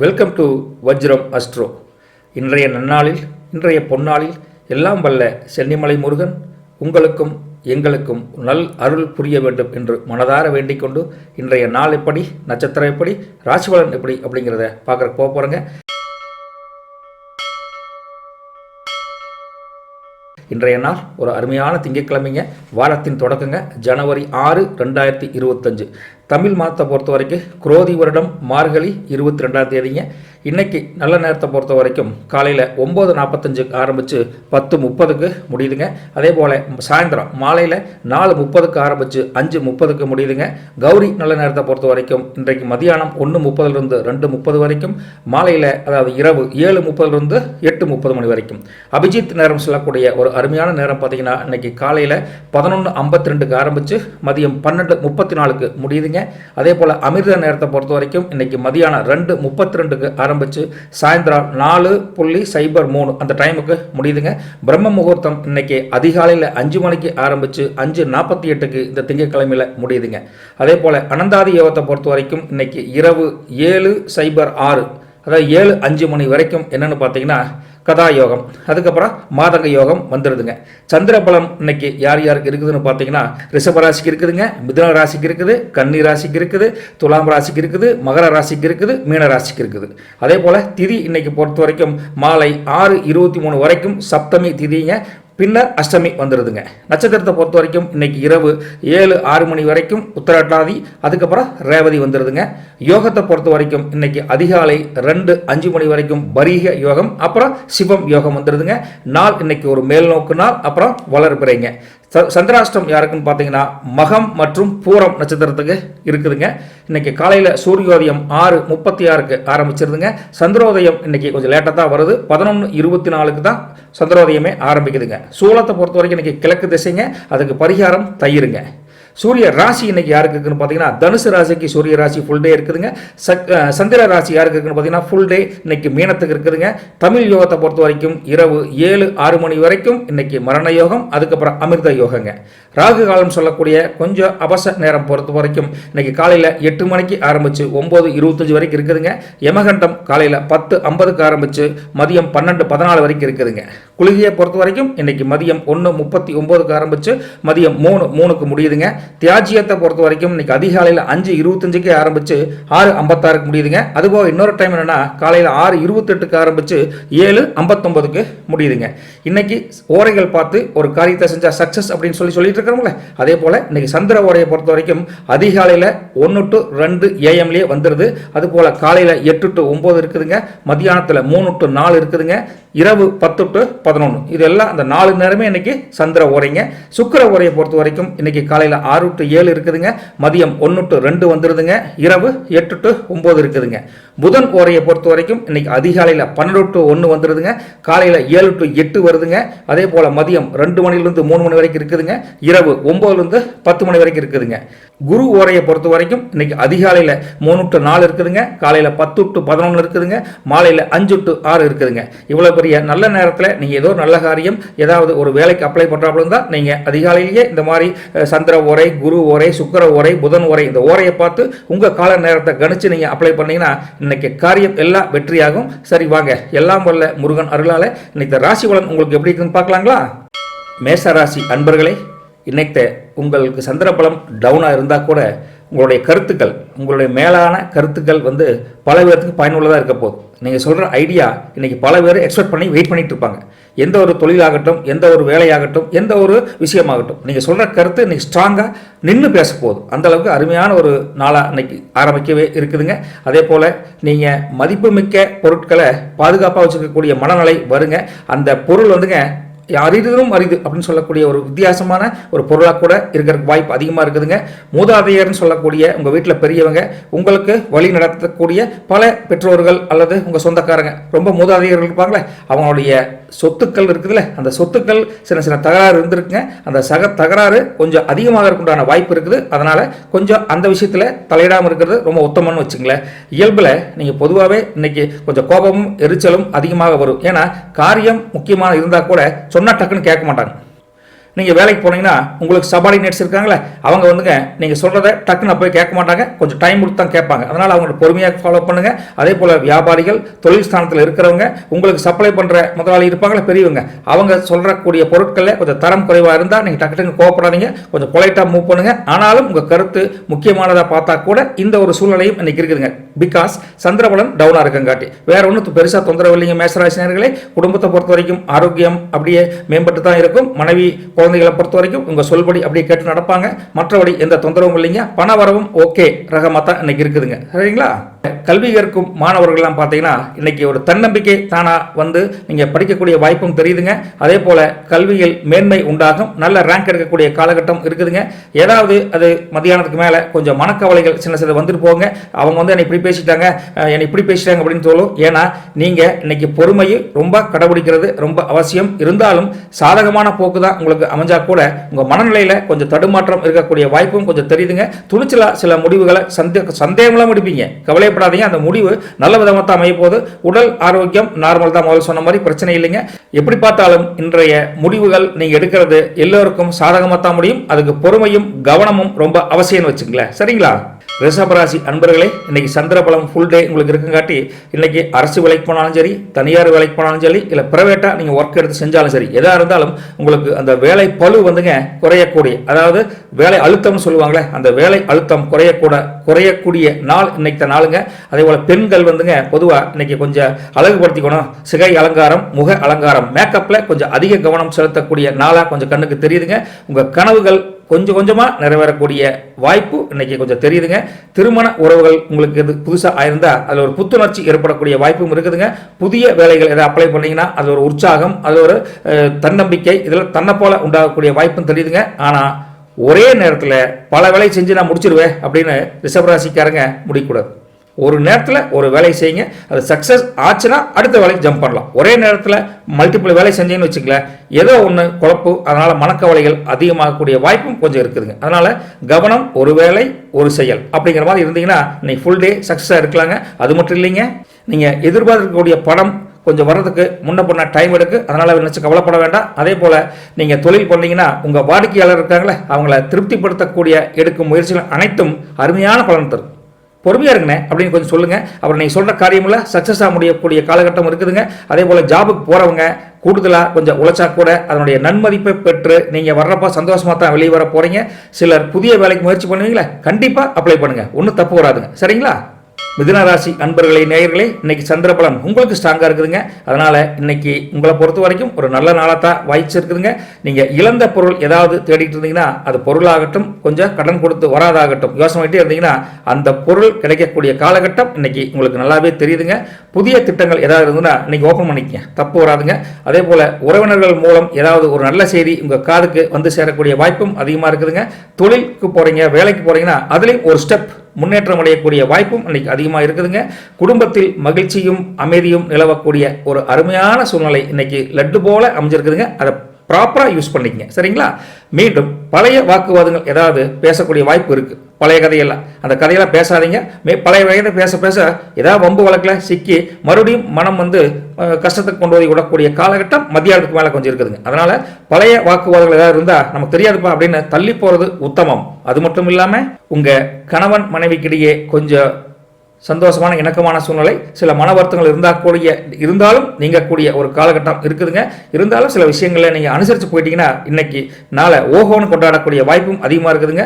Welcome to வஜ்ரம் astro இன்றைய நன்னாளில் இன்றைய பொன்னாளில் எல்லாம் வல்ல சென்னிமலை முருகன் உங்களுக்கும் எங்களுக்கும் நல் அருள் புரிய வேண்டும் என்று மனதார வேண்டிக் கொண்டு இன்றைய நாள் எப்படி நட்சத்திரம் எப்படி ராசிபலன் எப்படி அப்படிங்கிறத பார்க்குறக்கு போக போகிறேங்க இன்றைய நாள் ஒரு அருமையான திங்கட்கிழமைங்க. வாரத்தின் தொடக்கங்க ஜனவரி ஆறு ரெண்டாயிரத்தி இருபத்தஞ்சு. தமிழ் மாதத்தை பொறுத்த வரைக்கும் குரோதி வருடம் மார்கழி இருபத்தி ரெண்டாம் தேதிங்க. இன்னைக்கு நல்ல நேரத்தை பொறுத்த வரைக்கும் காலையில் ஒம்பது நாற்பத்தஞ்சுக்கு ஆரம்பித்து பத்து முப்பதுக்கு முடியுதுங்க. அதே போல் சாயந்தரம் மாலையில் நாலு முப்பதுக்கு ஆரம்பித்து அஞ்சு முப்பதுக்கு முடியுதுங்க. கௌரி நல்ல நேரத்தை பொறுத்த வரைக்கும் இன்றைக்கு மதியானம் ஒன்று முப்பதுலேருந்து ரெண்டு முப்பது வரைக்கும் மாலையில் அதாவது இரவு ஏழு முப்பதுலேருந்து எட்டு முப்பது மணி வரைக்கும். அபிஜித் நேரம் சொல்லக்கூடிய ஒரு அருமையான நேரம் பார்த்தீங்கன்னா இன்றைக்கி காலையில் பதினொன்று ஐம்பத்தி ரெண்டுக்கு ஆரம்பித்து மதியம் பன்னெண்டு முப்பத்தி நாலுக்கு முடியுதுங்க. அதே போல் அமிர்த நேரத்தை பொறுத்த வரைக்கும் இன்னைக்கு மதியானம் ரெண்டு முப்பத்தி ரெண்டுக்கு ஆரம்பித்து சாயந்தரம் நாலு புள்ளி சைபர் மூணு அந்த டைமுக்கு முடியுதுங்க. பிரம்ம முகூர்த்தம் இன்னைக்கு அதிகாலையில் அஞ்சு மணிக்கு ஆரம்பித்து அஞ்சு நாற்பத்தி எட்டுக்கு இந்த திங்கட்கிழமையில் முடியுதுங்க. அதே போல் அனந்தாதி யோகத்தை பொறுத்த வரைக்கும் இன்னைக்கு இரவு ஏழு சைபர் ஆறு அதாவது ஏழு அஞ்சு மணி வரைக்கும் என்னென்னு பார்த்தீங்கன்னா கதா யோகம் அதுக்கப்புறம் மாதங்க யோகம் வந்துடுதுங்க சந்திரபலம் இன்னைக்கு யார் யாருக்கு இருக்குதுன்னு பார்த்தீங்கன்னா ரிஷப ராசிக்கு இருக்குதுங்க மிதுன ராசிக்கு இருக்குது கன்னி ராசிக்கு இருக்குது துலாம் ராசிக்கு இருக்குது மகர ராசிக்கு இருக்குது மீன ராசிக்கு இருக்குது. அதே போல் திதி இன்னைக்கு பொறுத்த வரைக்கும் மாலை ஆறு இருபத்தி மூணு வரைக்கும் சப்தமி திதிங்க. பின்னர் அஷ்டமி வந்துடுதுங்க நட்சத்திரத்தை பொறுத்த வரைக்கும் இன்னைக்கு இரவு ஏழு ஆறு மணி வரைக்கும் உத்தரட்டாதி அதுக்கப்புறம் ரேவதி வந்துடுதுங்க யோகத்தை பொறுத்த வரைக்கும் இன்னைக்கு அதிகாலை ரெண்டு அஞ்சு மணி வரைக்கும் பரீக யோகம் அப்புறம் சிவம் யோகம் வந்துடுதுங்க நாள் இன்னைக்கு ஒரு மேல்நோக்கு நாள் அப்புறம் வளர்பிறைங்க. சந்திராஷ்டம் யாருக்குன்னு பார்த்தீங்கன்னா மகம் மற்றும் பூரம் நட்சத்திரத்துக்கு இருக்குதுங்க. இன்னைக்கு காலையில் சூரியோதயம் ஆறு முப்பத்தி ஆறுக்கு ஆரம்பிச்சிருதுங்க. சந்திரோதயம் இன்னைக்கு கொஞ்சம் லேட்டாக தான் வருது. பதினொன்று இருபத்தி நாலுக்கு தான் சந்திரோதயமே ஆரம்பிக்குதுங்க. சூலத்தை பொறுத்த வரைக்கும் இன்னைக்கு கிழக்கு திசைங்க. அதுக்கு பரிகாரம் தயிருங்க. சூரிய ராசி இன்னைக்கு யாருக்கு இருக்குன்னு பார்த்தீங்கன்னா தனுசு ராசிக்கு சூரிய ராசி ஃபுல் டே இருக்குதுங்க. சந்திர ராசி யாருக்கு இருக்குன்னு பார்த்தீங்கன்னா ஃபுல் டே இன்னைக்கு மீனத்துக்கு இருக்குதுங்க. தமிழ் யோகத்தை பொறுத்த வரைக்கும் இரவு ஏழு ஆறு மணி வரைக்கும் இன்னைக்கு மரண யோகம் அதுக்கப்புறம் அமிர்த யோகங்க. ராகு காலம் சொல்லக்கூடிய கொஞ்சம் அவச நேரம் பொறுத்த வரைக்கும் இன்னைக்கு காலையில் எட்டு மணிக்கு ஆரம்பித்து ஒம்பது இருபத்தஞ்சு வரைக்கும் இருக்குதுங்க. யமகண்டம் காலையில் பத்து ஐம்பதுக்கு ஆரம்பித்து மதியம் பன்னெண்டு பதினாலு வரைக்கும் இருக்குதுங்க. குளிகையை பொறுத்த வரைக்கும் இன்னைக்கு மதியம் ஒன்று முப்பத்தி ஒம்போதுக்கு ஆரம்பித்து மதியம் மூணு மூணுக்கு முடியுதுங்க. தியாஜியத்தை பொறுத்த வரைக்கும் இன்னைக்கு அதிகாலையில் அஞ்சு இருபத்தஞ்சுக்கு ஆரம்பித்து ஆறு ஐம்பத்தாறுக்கு முடியுதுங்க. அதுபோக இன்னொரு டைம் என்னென்னா காலையில் ஆறு இருபத்தெட்டுக்கு ஆரம்பித்து ஏழு ஐம்பத்தொம்பதுக்கு முடியுதுங்க. இன்னைக்கு ஓரைகள் பார்த்து ஒரு காரியத்தை செஞ்சால் சக்ஸஸ் அப்படின்னு சொல்லி சொல்லிட்டு இருக்கிறோம்ல? அதே போல் இன்றைக்கி சந்திர ஓரையை பொறுத்த வரைக்கும் அதிகாலையில் ஒன்று டு ரெண்டு ஏஎம்லேயே வந்துடுது அதுபோல் காலையில் எட்டு டு ஒம்பது இருக்குதுங்க. மத்தியானத்தில் மூணு டு நாலு இருக்குதுங்க. இரவு பத்து டு பதினொன்று இதெல்லாம் அந்த நாலு நேரமே இன்னைக்கு சந்திர ஓரைங்க சுக்கிர உரையை பொறுத்த வரைக்கும் இன்னைக்கு காலையில் ஆறு டு ஏழு இருக்குதுங்க. மதியம் ஒன்று டு ரெண்டு வந்துடுதுங்க இரவு எட்டு டு ஒம்பது இருக்குதுங்க. புதன் ஓரையை பொறுத்த வரைக்கும் இன்னைக்கு அதிகாலையில் பன்னெண்டு டு ஒன்று வந்துடுதுங்க காலையில் ஏழு டு எட்டு வருதுங்க. அதே போல் மதியம் ரெண்டு மணிலேருந்து மூணு மணி வரைக்கும் இருக்குதுங்க. இரவு ஒம்போதுலேருந்து பத்து மணி வரைக்கும் இருக்குதுங்க. குரு ஓரையை பொறுத்த வரைக்கும் இன்னைக்கு அதிகாலையில் மூணு டு நாலு இருக்குதுங்க. காலையில் பத்து டு பதினொன்று இருக்குதுங்க. மாலையில் அஞ்சு டு ஆறு இருக்குதுங்க. இவ்வளோ பெரிய நல்ல நேரத்தில் நீங்கள் ஏதோ நல்ல காரியம் ஏதாவது ஒரு வேலைக்கு அப்ளை பண்ணுறாப்புல இருந்தால் நீங்கள் அதிகாலையிலேயே இந்த மாதிரி சந்திர ஓரை குரு ஓரை சுக்கிர ஓரை புதன் ஓரை இந்த ஓரையை பார்த்து உங்கள் கால நேரத்தை கணிச்சு நீங்கள் அப்ளை பண்ணீங்கன்னா இன்னைக்கு காரியம் எல்லாம் வெற்றியாகும். சரி வாங்க. எல்லாம் வல்ல முருகன் அருளால் இன்னைக்கு ராசி பலன் உங்களுக்கு எப்படி இருக்குன்னு பார்க்கலாங்களா? மேசராசி அன்பர்களே இன்னைக்கு உங்களுக்கு சந்திரபலம் டவுனாக இருந்தால் கூட உங்களுடைய கருத்துக்கள் உங்களுடைய மேலான கருத்துக்கள் வந்து பல பேருக்கு பயனுள்ளதாக இருக்க போகுது. நீங்கள் சொல்கிற ஐடியா இன்னைக்கு பல பேர் எக்ஸ்பெக்ட் பண்ணி வெயிட் பண்ணிகிட்டு இருப்பாங்க. எந்த ஒரு தொழிலாகட்டும் எந்த ஒரு வேலையாகட்டும் எந்த ஒரு விஷயமாகட்டும் நீங்கள் சொல்கிற கருத்து இன்றைக்கி ஸ்ட்ராங்காக நின்று பேச போகுது. அந்தளவுக்கு அருமையான ஒரு நாளாக இன்றைக்கி ஆரம்பிக்கவே இருக்குதுங்க. அதே போல் நீங்கள் மதிப்புமிக்க பொருட்களை பாதுகாப்பாக வச்சுக்கக்கூடிய மனநிலை வருங்க. அந்த பொருள் வந்துங்க அரிதும் அரிது அப்படின்னு சொல்லக்கூடிய ஒரு வித்தியாசமான ஒரு பொருளாக கூட இருக்கிறதுக்கு வாய்ப்பு அதிகமாக இருக்குதுங்க. மூதாதையர்னு சொல்லக்கூடிய உங்கள் வீட்டில் பெரியவங்க உங்களுக்கு வழி நடத்தக்கூடிய பல பெற்றோர்கள் அல்லது உங்கள் சொந்தக்காரங்க ரொம்ப மூதாதையர்கள் இருப்பாங்களே அவங்களுடைய சொத்துக்கள் இருக்குதுல்ல அந்த சொத்துக்கள் சின்ன சின்ன தகராறு இருந்திருக்குங்க. அந்த சக தகராறு கொஞ்சம் அதிகமாக உண்டான வாய்ப்பு இருக்குது. அதனால் கொஞ்சம் அந்த விஷயத்தில் தலையிடாமல் இருக்கிறது ரொம்ப உத்தமம்னு வச்சுங்களேன் இயல்பில் நீங்கள் பொதுவாகவே இன்றைக்கி கொஞ்சம் கோபமும் எரிச்சலும் அதிகமாக வரும். ஏன்னா காரியம் முக்கியமாக இருந்தால் கூட சொன்னால் டக்குன்னு கேட்க மாட்டாங்க. நீங்கள் வேலைக்கு போனீங்கன்னா உங்களுக்கு சபார்டினேட்ஸ் இருக்காங்களே அவங்க வந்துங்க நீங்கள் சொல்கிறத டக்குன்னு போய் கேட்க மாட்டாங்க. கொஞ்சம் டைம் கொடுத்து தான் கேட்பாங்க. அதனால் அவங்களோட பொறுமையாக ஃபாலோ பண்ணுங்க. அதே போல் வியாபாரிகள் தொழில் ஸ்தானத்தில் இருக்கிறவங்க உங்களுக்கு சப்ளை பண்ணுற முதலாளி இருப்பாங்களே பெரியவங்க அவங்க சொல்கிறக்கூடிய பொருட்களில் கொஞ்சம் தரம் குறைவாக இருந்தால் நீங்கள் டக்கு டக்குன்னு கோவப்படாதீங்க. கொஞ்சம் பொலைட்டாக மூவ் பண்ணுங்க. ஆனாலும் உங்கள் கருத்து முக்கியமானதாக பார்த்தா கூட இந்த ஒரு சூழ்நிலையும் இன்றைக்கி இருக்குதுங்க. பிகாஸ் சந்திரபலன் டவுனாக இருக்கங்காட்டி. வேற ஒன்றும் பெருசாக தொந்தரவு இல்லைங்க மேசராசினியர்களே குடும்பத்தை பொறுத்த வரைக்கும் ஆரோக்கியம் அப்படியே மேம்பட்டு தான் இருக்கும். மனைவி குழந்தைகளை பொறுத்த வரைக்கும் உங்கள் சொல்படி அப்படியே கேட்டு நடப்பாங்க. மற்றபடி எந்த தொந்தரவும் இல்லைங்க. பண வரவும் ஓகே. ரகமாக தான் இன்னைக்கு இருக்குதுங்க. சரிங்களா? கல்வி கற்கும் மாணவர்கள்லாம் பார்த்தீங்கன்னா இன்னைக்கு ஒரு தன்னம்பிக்கை தானாக வந்து நீங்கள் படிக்கக்கூடிய வாய்ப்பும் தெரியுதுங்க. அதே போல் கல்வியில் மேன்மை உண்டாகும். நல்ல ரேங்க் எடுக்கக்கூடிய காலகட்டம் இருக்குதுங்க. ஏதாவது அது மத்தியானத்துக்கு மேலே கொஞ்சம் மனக்கவலைகள் சின்ன சின்ன வந்துட்டு போங்க அவங்க வந்து என்னை இப்படி பேசிட்டாங்க என்னை இப்படி பேசிட்டாங்க அப்படின்னு சொல்லும் ஏன்னா நீங்கள் இன்னைக்கு பொறுமையை ரொம்ப கடைபிடிக்கிறது ரொம்ப அவசியம். இருந்தாலும் சாதகமான போக்கு தான் உங்களுக்கு அமைஞ்சா கூட உங்கள் மனநிலையில் கொஞ்சம் தடுமாற்றம் இருக்கக்கூடிய வாய்ப்பும் கொஞ்சம் தெரியுதுங்க. துணிச்சலாக சில முடிவுகளை சந்தே சந்தேகமெல்லாம் எடுப்பீங்க. கவலைப்படாதீங்க அந்த முடிவு நல்ல விதமாக தான் அமையப்போது போகுது. உடல் ஆரோக்கியம் நார்மல் தான் முதல்ல சொன்ன மாதிரி பிரச்சனை இல்லைங்க. எப்படி பார்த்தாலும் இன்றைய முடிவுகள் நீங்கள் எடுக்கிறது எல்லோருக்கும் சாதகமாக தான் முடியும். அதுக்கு பொறுமையும் கவனமும் ரொம்ப அவசியம்னு வச்சுங்களேன் சரிங்களா? ரிஷபராசி அன்பர்களே இன்னைக்கு சந்திரபலம் ஃபுல் டே உங்களுக்கு இருக்குங்காட்டி இன்னைக்கு அரசு வேலைக்கு போனாலும் சரி தனியார் வேலைக்கு போனாலும் சரி இல்லை பிரைவேட்டாக நீங்கள் ஒர்க் எடுத்து செஞ்சாலும் சரி எதாக இருந்தாலும் உங்களுக்கு அந்த வேலை பளு வந்துங்க குறையக்கூடிய அதாவது வேலை அழுத்தம்னு சொல்லுவாங்களே அந்த வேலை அழுத்தம் குறையக்கூட குறையக்கூடிய நாள் இன்னைக்கு தான் நாளுங்க. அதே போல் பெண்கள் வந்துங்க பொதுவாக இன்னைக்கு கொஞ்சம் அழகுபடுத்திக்கணும். சிகை அலங்காரம் முக அலங்காரம் மேக்கப்பில் கொஞ்சம் அதிக கவனம் செலுத்தக்கூடிய நாளாக கொஞ்சம் கண்ணுக்கு தெரியுதுங்க. உங்கள் கனவுகள் கொஞ்சம் கொஞ்சமாக நிறைவேறக்கூடிய வாய்ப்பு இன்னைக்கு கொஞ்சம் தெரியுதுங்க. திருமண உறவுகள் உங்களுக்கு இது புதுசாக ஆயிருந்தால் அதில் ஒரு புத்துணர்ச்சி ஏற்படக்கூடிய வாய்ப்பும் இருக்குதுங்க. புதிய வேலைகள் எதை அப்ளை பண்ணிங்கன்னா அது ஒரு உற்சாகம் அது ஒரு தன்னம்பிக்கை இதில் தன்னை போல உண்டாகக்கூடிய வாய்ப்பும் தெரியுதுங்க. ஆனால் ஒரே நேரத்தில் பல வேலை செஞ்சு நான் முடிச்சிருவேன் அப்படின்னு ரிஷபராசிக்காரங்க முடிக்கூடாது. ஒரு நேரத்தில் ஒரு வேலையை செய்யுங்க. அது சக்ஸஸ் ஆச்சுன்னா அடுத்த வேலைக்கு ஜம்ப் பண்ணலாம். ஒரே நேரத்தில் மல்டிபிள் வேலை செஞ்சீங்கன்னு வச்சுக்கல ஏதோ ஒன்று குழப்பு அதனால் மனக்கவலைகள் அதிகமாகக்கூடிய வாய்ப்பும் கொஞ்சம் இருக்குதுங்க. அதனால் கவனம் ஒரு வேலை ஒரு செயல் அப்படிங்கிற மாதிரி இருந்தீங்கன்னா இன்றைக்கி ஃபுல் டே சக்ஸஸாக இருக்கலாங்க. அது மட்டும் இல்லைங்க நீங்கள் எதிர்பார்க்கக்கூடிய படம் கொஞ்சம் வர்றதுக்கு முன்ன பண்ண டைம் எடுக்கு அதனால் நினச்சி கவலைப்பட வேண்டாம். அதே போல் நீங்கள் தொழில் பண்ணீங்கன்னா உங்கள் வாடிக்கையாளர் இருக்காங்களே அவங்கள திருப்திப்படுத்தக்கூடிய எடுக்கும் முயற்சிகள் அனைத்தும் அருமையான பலன் தரும். பொறுமையாக இருங்கண்ணே அப்படின்னு கொஞ்சம் சொல்லுங்கள் அப்புறம் நீங்கள் சொல்கிற காரியமெல்லாம் ஆக முடியக்கூடிய காலகட்டம் இருக்குதுங்க. அதே போல் ஜாபுக்கு போகிறவங்க கூடுதலாக கொஞ்சம் உழைச்சா கூட அதனுடைய நன்மதிப்பை பெற்று நீங்கள் வர்றப்போ சந்தோஷமாக தான் வெளியே வர போகிறீங்க சிலர் புதிய வேலைக்கு முயற்சி பண்ணுவீங்களா கண்டிப்பாக அப்ளை பண்ணுங்கள் ஒன்றும் தப்பு வராதுங்க. சரிங்களா? மிதுன ராசி அன்பர்களே நேயர்களே இன்னைக்கு சந்திரபலம் உங்களுக்கு ஸ்ட்ராங்காக இருக்குதுங்க. அதனால் இன்னைக்கு உங்களை பொறுத்த வரைக்கும் ஒரு நல்ல நாளாக தான் வாய்ச்சிருக்குதுங்க நீங்கள் இழந்த பொருள் ஏதாவது தேடிட்டு இருந்தீங்கன்னா அது பொருளாகட்டும் கொஞ்சம் கடன் கொடுத்து வராதாகட்டும் யோசனை இருந்தீங்கன்னா அந்த பொருள் கிடைக்கக்கூடிய காலகட்டம் இன்னைக்கு உங்களுக்கு நல்லாவே தெரியுதுங்க. புதிய திட்டங்கள் ஏதாவது இருந்ததுன்னா இன்னைக்கு ஓப்பன் பண்ணிக்கங்க. தப்பு வராதுங்க. அதே போல் உறவினர்கள் மூலம் ஏதாவது ஒரு நல்ல செய்தி உங்கள் காதுக்கு வந்து சேரக்கூடிய வாய்ப்பும் அதிகமாக இருக்குதுங்க. தொழிலுக்கு போகிறீங்க வேலைக்கு போகிறீங்கன்னா அதுலேயும் ஒரு ஸ்டெப் முன்னேற்றம் அடையக்கூடிய வாய்ப்பும் இன்னைக்கு அதிகமாக இருக்குதுங்க. குடும்பத்தில் மகிழ்ச்சியும் அமைதியும் நிலவக்கூடிய ஒரு அருமையான சூழ்நிலை இன்னைக்கு லட்டு போல அமைஞ்சிருக்குதுங்க. அதை ப்ராப்பராக யூஸ் பண்ணிக்கங்க. சரிங்களா? மீண்டும் பழைய வாக்குவாதங்கள் ஏதாவது பேசக்கூடிய வாய்ப்பு இருக்குது பழைய கதையெல்லாம். அந்த கதையெல்லாம் பேசாதீங்க. மே பழைய வகையில் பேச பேச ஏதாவது வம்பு வழக்கில் சிக்கி மறுபடியும் மனம் வந்து கஷ்டத்துக்கு கொண்டு போய் விடக்கூடிய காலகட்டம் மத்தியானத்துக்கு மேலே கொஞ்சம் இருக்குதுங்க. அதனால் பழைய வாக்குவாதங்கள் ஏதாவது இருந்தால் நமக்கு தெரியாதுப்பா அப்படின்னு தள்ளி போகிறது உத்தமம். அது மட்டும் இல்லாமல் உங்கள் கணவன் மனைவிக்கிடையே கொஞ்சம் சந்தோஷமான இணக்கமான சூழ்நிலை. சில மன வருத்தங்கள் இருந்தால் கூடிய இருந்தாலும் நீங்கக்கூடிய ஒரு காலகட்டம் இருக்குதுங்க. இருந்தாலும் சில விஷயங்களை நீங்கள் அனுசரித்து போயிட்டீங்கன்னா இன்னைக்கு நாளை ஓஹோன்னு கொண்டாடக்கூடிய வாய்ப்பும் அதிகமாக இருக்குதுங்க.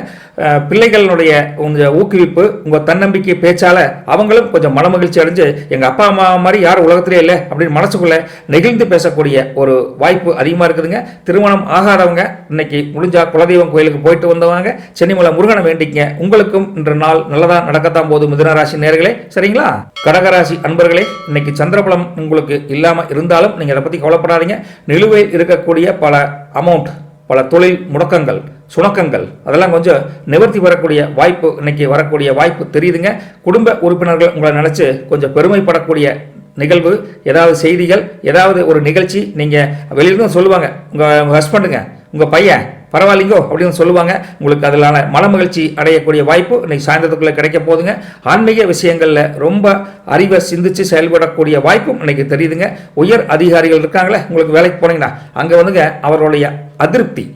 பிள்ளைகளுடைய உங்கள் ஊக்குவிப்பு உங்கள் தன்னம்பிக்கை பேச்சால் அவங்களும் கொஞ்சம் மன மகிழ்ச்சி அடைஞ்சு எங்கள் அப்பா அம்மா மாதிரி யாரும் உலகத்திலே இல்லை அப்படின்னு மனசுக்குள்ளே நெகிழ்ந்து பேசக்கூடிய ஒரு வாய்ப்பு அதிகமாக இருக்குதுங்க. திருமணம் ஆகாதவங்க இன்னைக்கு முடிஞ்சா குலதெய்வம் கோயிலுக்கு போயிட்டு வந்தவங்க சென்னிமலை முருகனை வேண்டிக்கங்க. உங்களுக்கும் இன்று நாள் நல்லதாக நடக்கத்தான் போது மிதனராசி நேரம் சரிங்களா? கடகராசி அன்பர்களே இன்னைக்கு சந்திரபலம் உங்களுக்கு இல்லாமல் இருந்தாலும் நீங்கள் அதை பற்றி கவலைப்படாதீங்க. நிலுவையில் இருக்கக்கூடிய பல அமௌண்ட் பல தொழில் முடக்கங்கள் சுணக்கங்கள் அதெல்லாம் கொஞ்சம் நிவர்த்தி வரக்கூடிய வாய்ப்பு இன்னைக்கு வரக்கூடிய வாய்ப்பு தெரியுதுங்க. குடும்ப உறுப்பினர்கள் உங்களை நினச்சி கொஞ்சம் பெருமைப்படக்கூடிய நிகழ்வு ஏதாவது செய்திகள் ஏதாவது ஒரு நிகழ்ச்சி நீங்கள் வெளியிலிருந்து சொல்லுவாங்க. உங்கள் உங்கள் ஹஸ்பண்டுங்க உங்கள் பையன் பரவாயில்லைங்கோ அப்படின்னு சொல்லுவாங்க. உங்களுக்கு அதிலான மன மகிழ்ச்சி அடையக்கூடிய வாய்ப்பு இன்னைக்கு சாயந்தரத்துக்குள்ளே கிடைக்க போதுங்க ஆன்மீக விஷயங்களில் ரொம்ப அறிவை சிந்திச்சு செயல்படக்கூடிய வாய்ப்பும் இன்னைக்கு தெரியுதுங்க. உயர் அதிகாரிகள் இருக்காங்களே உங்களுக்கு வேலைக்கு போனீங்கன்னா அங்கே வந்துங்க அவருடைய அதிருப்தி.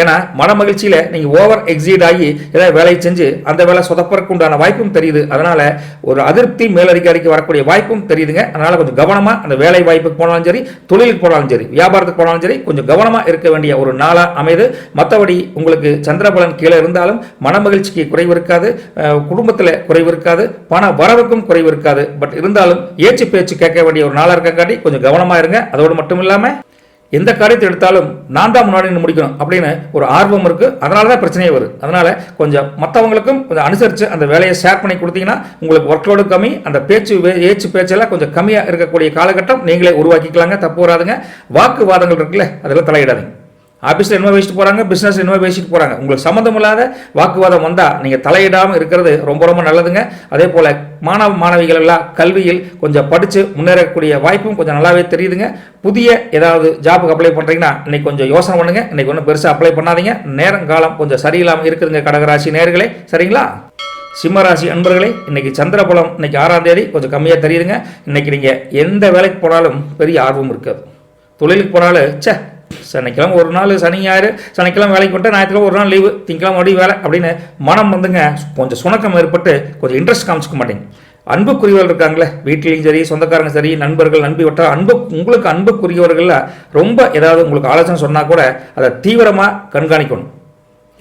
ஏன்னா மன மகிழ்ச்சியில் நீங்கள் ஓவர் எக்ஸீட் ஆகி ஏதாவது வேலையை செஞ்சு அந்த வேலை சொதப்பறக்கு உண்டான வாய்ப்பும் தெரியுது. அதனால் ஒரு அதிருப்தி மேலதிகாரிக்கு வரக்கூடிய வாய்ப்பும் தெரியுதுங்க. அதனால் கொஞ்சம் கவனமாக அந்த வேலை வாய்ப்புக்கு போனாலும் சரி தொழிலுக்கு போனாலும் சரி வியாபாரத்துக்கு போனாலும் சரி கொஞ்சம் கவனமாக இருக்க வேண்டிய ஒரு நாளாக அமைது மற்றபடி உங்களுக்கு சந்திரபலன் கீழே இருந்தாலும் மன மகிழ்ச்சிக்கு குறைவு இருக்காது. குடும்பத்தில் குறைவு இருக்காது. பண வரவுக்கும் குறைவு இருக்காது. பட் இருந்தாலும் ஏச்சு பேச்சு கேட்க வேண்டிய ஒரு நாளாக இருக்கங்காட்டி கொஞ்சம் கவனமாக இருங்க. அதோடு மட்டும் இல்லாமல் எந்த காரியத்தை எடுத்தாலும் நான் தான் முன்னாடி நின்று முடிக்கணும் அப்படின்னு ஒரு ஆர்வம் இருக்குது அதனால தான் பிரச்சனையே வருது. அதனால் கொஞ்சம் மற்றவங்களுக்கும் கொஞ்சம் அனுசரித்து அந்த வேலையை ஷேர் பண்ணி கொடுத்தீங்கன்னா உங்களுக்கு ஒர்க் லோடு கம்மி அந்த பேச்சு ஏச்சு பேச்செல்லாம் கொஞ்சம் கம்மியாக இருக்கக்கூடிய காலகட்டம் நீங்களே உருவாக்கிக்கலாங்க. தப்பு வராதுங்க. வாக்குவாதங்கள் இருக்குல்ல அதெல்லாம் தலையிடாதீங்க. ஆஃபீஸில் என்ன பேசிட்டு போகிறாங்க பிஸ்னஸ் என்ன பேசிட்டு போகிறாங்க உங்களுக்கு சம்மந்தம் இல்லாத வாக்குவாதம் வந்தால் நீங்கள் தலையிடாமல் இருக்கிறது ரொம்ப ரொம்ப நல்லதுங்க. அதே போல் மாணவ மாணவிகள் எல்லாம் கல்வியில் கொஞ்சம் படித்து முன்னேறக்கூடிய வாய்ப்பும் கொஞ்சம் நல்லாவே தெரியுதுங்க. புதிய ஏதாவது ஜாபுக்கு அப்ளை பண்ணுறீங்கன்னா இன்றைக்கி கொஞ்சம் யோசனை பண்ணுங்க. இன்னைக்கு ஒன்றும் பெருசாக அப்ளை பண்ணாதீங்க. நேரம் காலம் கொஞ்சம் சரியில்லாமல் இருக்குதுங்க கடகராசி நேர்களே. சரிங்களா? சிம்மராசி அன்பர்களே இன்னைக்கு சந்திரபலம் இன்னைக்கு ஆறாம் தேதி கொஞ்சம் கம்மியாக தெரியுதுங்க. இன்றைக்கி நீங்கள் எந்த வேலைக்கு போனாலும் பெரிய ஆர்வம் இருக்காது. தொழிலுக்கு போனாலும் ச்சே சனிக்கிழமை ஒரு நாள் சனி ஞாயிறு சனிக்கிழமை வேலைக்கு விட்டு ஞாயிற்றுக்கிழமை ஒரு நாள் லீவு திங்கக்கிழமை மறுபடியும் வேலை அப்படின்னு மனம் வந்துங்க கொஞ்சம் சுணக்கம் ஏற்பட்டு கொஞ்சம் இன்ட்ரெஸ்ட் காமிச்சிக்க மாட்டேங்க. அன்புக்குரியவர்கள் இருக்காங்களே வீட்டிலையும் சரி சொந்தக்காரங்க சரி நண்பர்கள் நண்பி விட்டால் அன்பு உங்களுக்கு அன்புக்குரியவர்களில் ரொம்ப ஏதாவது உங்களுக்கு ஆலோசனை சொன்னால் கூட அதை தீவிரமாக கண்காணிக்கணும்.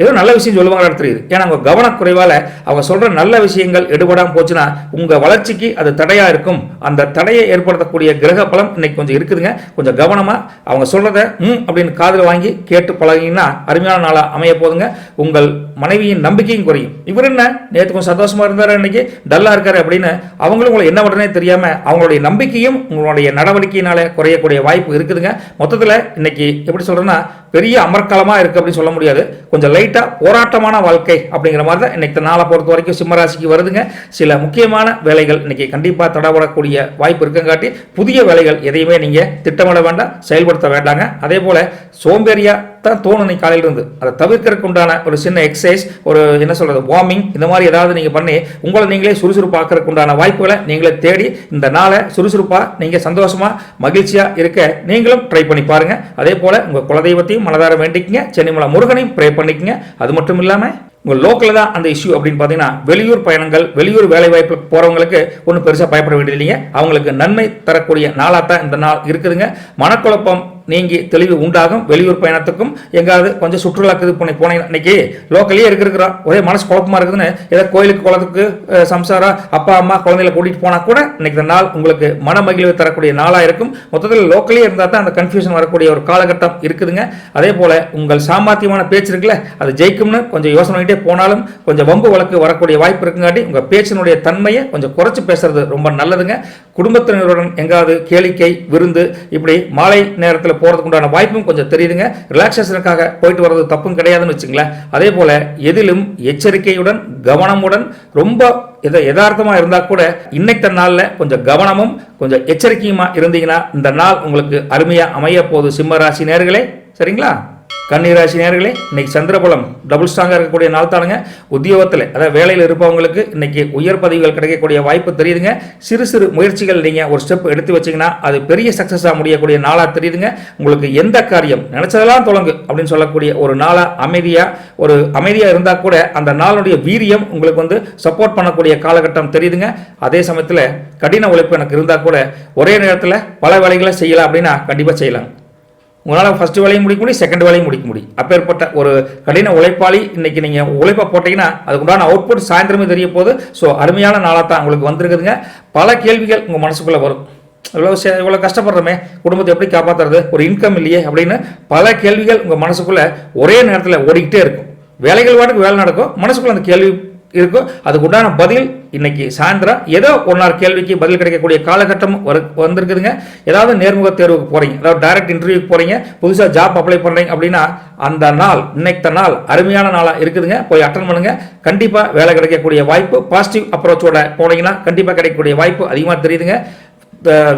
ஏதோ நல்ல விஷயம் சொல்லுவாங்கன்னு தெரியுது. ஏன்னா அவங்க கவனக்குறைவால் அவங்க சொல்கிற நல்ல விஷயங்கள் எடுபடாமல் போச்சுன்னா உங்கள் வளர்ச்சிக்கு அது தடையாக இருக்கும். அந்த தடையை ஏற்படுத்தக்கூடிய கிரக பலம் இன்னைக்கு கொஞ்சம் இருக்குதுங்க. கொஞ்சம் கவனமாக அவங்க சொல்கிறத ம் அப்படின்னு காதில் வாங்கி கேட்டு பழகிங்கன்னா அருமையான நாளாக அமைய போதுங்க. உங்கள் மனைவியின் நம்பிக்கையும் குறையும். இவர் என்ன? நேற்று கொஞ்சம் இருந்தார் இன்னைக்கு? டல்லாக இருக்காரு அப்படின்னு அவங்களும் உங்களை என்ன பண்ணுறனே தெரியாமல் அவங்களுடைய நம்பிக்கையும் உங்களுடைய நடவடிக்கையினால குறையக்கூடிய வாய்ப்பு இருக்குதுங்க. மொத்தத்தில் இன்னைக்கு எப்படி சொல்கிறேன்னா பெரிய அமர்க்கலமாக இருக்குது அப்படின்னு சொல்ல முடியாது. கொஞ்சம் லைட்டாக போராட்டமான வாழ்க்கை அப்படிங்கிற மாதிரி தான் இன்னைக்கு நாளை பொறுத்த வரைக்கும் சிம்மராசிக்கு வருதுங்க. சில முக்கியமான வேலைகள் இன்றைக்கி கண்டிப்பாக தடபடக்கூடிய வாய்ப்பு இருக்கங்காட்டி புதிய வேலைகள் எதையுமே நீங்கள் திட்டமிட வேண்டாம் செயல்படுத்த வேண்டாங்க. அதே போல் சோம்பேறியாக தான் தோணும் காலையில இருந்து அதை தவிர்க்கறதுக்கு உண்டான ஒரு சின்ன எக்ஸசைஸ் ஒரு என்ன சொல்றது வார்மிங் இந்த மாதிரி ஏதாவது நீங்கள் பண்ணி உங்களை நீங்களே சுறுசுறுப்பாக்குறதுக்கு உண்டான வாய்ப்புகளை நீங்களே தேடி இந்த நாளை சுறுசுறுப்பாக நீங்கள் சந்தோஷமா மகிழ்ச்சியாக இருக்க நீங்களும் ட்ரை பண்ணி பாருங்க. அதே போல் உங்கள் குலதெய்வத்தையும் மனதார வேண்டிக்கங்க. சென்னிமலை முருகனையும் ப்ரே பண்ணிக்கங்க. அது மட்டும் இல்லாமல் உங்கள் லோக்கலில் தான் அந்த இஷ்யூ அப்படின்னு பார்த்தீங்கன்னா வெளியூர் பயணங்கள் வெளியூர் வேலை வாய்ப்பு போகிறவங்களுக்கு ஒன்றும் பெருசாக பயப்பட வேண்டியது இல்லைங்க. அவங்களுக்கு நன்மை தரக்கூடிய நாளாக தான் இந்த நாள் இருக்குதுங்க. மனக்குழப்பம் நீங்கி தெளிவு உண்டாகும். வெளியூர் பயணத்துக்கும் எங்காவது கொஞ்சம் சுற்றுலாக்கு இது பண்ணி போனீங்க இன்னைக்கு லோக்கலே இருக்கிறோம். ஒரே மனசு குழப்பமாக இருக்குதுன்னு ஏதோ கோயிலுக்கு குளத்துக்கு சம்சாரம் அப்பா அம்மா குழந்தைகளை கூட்டிகிட்டு போனால் கூட இன்னைக்கு இந்த நாள் உங்களுக்கு மன மகிழ்வு தரக்கூடிய நாளாக இருக்கும். மொத்தத்தில் லோக்கலே இருந்தால் தான் அந்த கன்ஃபியூஷன் வரக்கூடிய ஒரு காலகட்டம் இருக்குதுங்க. அதே போல் உங்கள் சாமர்த்தியமான பேச்சு இருக்குல்ல அது ஜெயிக்கும்னு கொஞ்சம் யோசனை போனாலும் கொஞ்சம் வம்பு வழக்கு வரக்கூடிய வாய்ப்பு இருக்குங்காட்டி உங்க பேச்சினுடைய தன்மையை கொஞ்சம் குறைச்சி பேசுறது ரொம்ப நல்லதுங்க. குடும்பத்தினருடன் எங்காவது கேளிக்கை விருந்து இப்படி மாலை நேரத்தில் போகிறதுக்கு உண்டான வாய்ப்பும் கொஞ்சம் தெரியுதுங்க. ரிலாக்ஸேஷனுக்காக போயிட்டு வர்றது தப்பும் கிடையாதுன்னு வச்சுங்களேன். அதே போல எதிலும் எச்சரிக்கையுடன் கவனமுடன் ரொம்ப இதை யதார்த்தமாக இருந்தால் கூட இன்னைக்கு நாளில் கொஞ்சம் கவனமும் கொஞ்சம் எச்சரிக்கையுமா இருந்தீங்கன்னா இந்த நாள் உங்களுக்கு அருமையாக அமைய போகுது. சிம்ம ராசி நேர்களே சரிங்களா? கன்னிராசி நேர்களே இன்னைக்கு சந்திரபலம் டபுள் ஸ்ட்ராங்காக இருக்கக்கூடிய நாள் தானுங்க உத்தியோகத்தில் அதாவது வேலையில் இருப்பவங்களுக்கு இன்னைக்கு உயர் பதவிகள் கிடைக்கக்கூடிய வாய்ப்பு தெரியுதுங்க. சிறு சிறு முயற்சிகள் நீங்கள் ஒரு ஸ்டெப் எடுத்து வச்சீங்கன்னா அது பெரிய சக்ஸஸாக முடியக்கூடிய நாளாக தெரியுதுங்க. உங்களுக்கு எந்த காரியம் நினச்சதெல்லாம் தொடங்கு அப்படின்னு சொல்லக்கூடிய ஒரு நாளாக அமைதியாக ஒரு அமைதியாக இருந்தால் கூட அந்த நாளுடைய வீரியம் உங்களுக்கு வந்து சப்போர்ட் பண்ணக்கூடிய காலகட்டம் தெரியுதுங்க. அதே சமயத்தில் கடின உழைப்பு எனக்கு இருந்தால் கூட ஒரே நேரத்தில் பல வேலைகளை செய்யலாம் அப்படின்னா கண்டிப்பாக செய்யலாம். உங்களால் ஃபஸ்ட்டு வேலையும் முடிக்க முடியும் செகண்ட் வேலையும் முடிக்க முடியும். அப்பேற்பட்ட ஒரு கடின உழைப்பாளி இன்னைக்கு நீங்கள் உழைப்பை போட்டிங்கன்னா அதுக்குண்டான அவுட்புட் சாயந்தரமே தெரிய போகுது. ஸோ அருமையான நாளாக தான் உங்களுக்கு வந்திருக்குதுங்க. பல கேள்விகள் உங்கள் மனசுக்குள்ளே வரும். இவ்வளோ சே- இவ்வளோ கஷ்டப்படுறோமே குடும்பத்தை எப்படி காப்பாற்றுறது ஒரு இன்கம் இல்லையே அப்படின்னு பல கேள்விகள் உங்கள் மனசுக்குள்ளே ஒரே நேரத்தில் ஓடிக்கிட்டே இருக்கும். வேலைகள் வாட்டுக்கு வேலை நடக்கும். மனசுக்குள்ளே அந்த கேள்வி இருக்கும் அதுக்கு உண்டான பதில் இன்னைக்கு சாயந்தரம். ஏதோ ஒன்னார் கேள்விக்கு பதில் கிடைக்கக்கூடிய காலகட்டம் வரு வந்திருக்குதுங்க. ஏதாவது நேர்முக தேர்வுக்கு போறீங்க அதாவது டைரக்ட் இன்டர்வியூக்கு போறீங்க புதுசாக ஜாப் அப்ளை பண்றீங்க அப்படின்னா அந்த நாள் இன்னைக்கு நாள் அருமையான நாளாக இருக்குதுங்க. போய் அட்டன் பண்ணுங்க. கண்டிப்பாக வேலை கிடைக்கக்கூடிய வாய்ப்பு பாசிட்டிவ் அப்ரோச்சோட போனீங்கன்னா கண்டிப்பாக கிடைக்கக்கூடிய வாய்ப்பு அதிகமாக தெரியுதுங்க.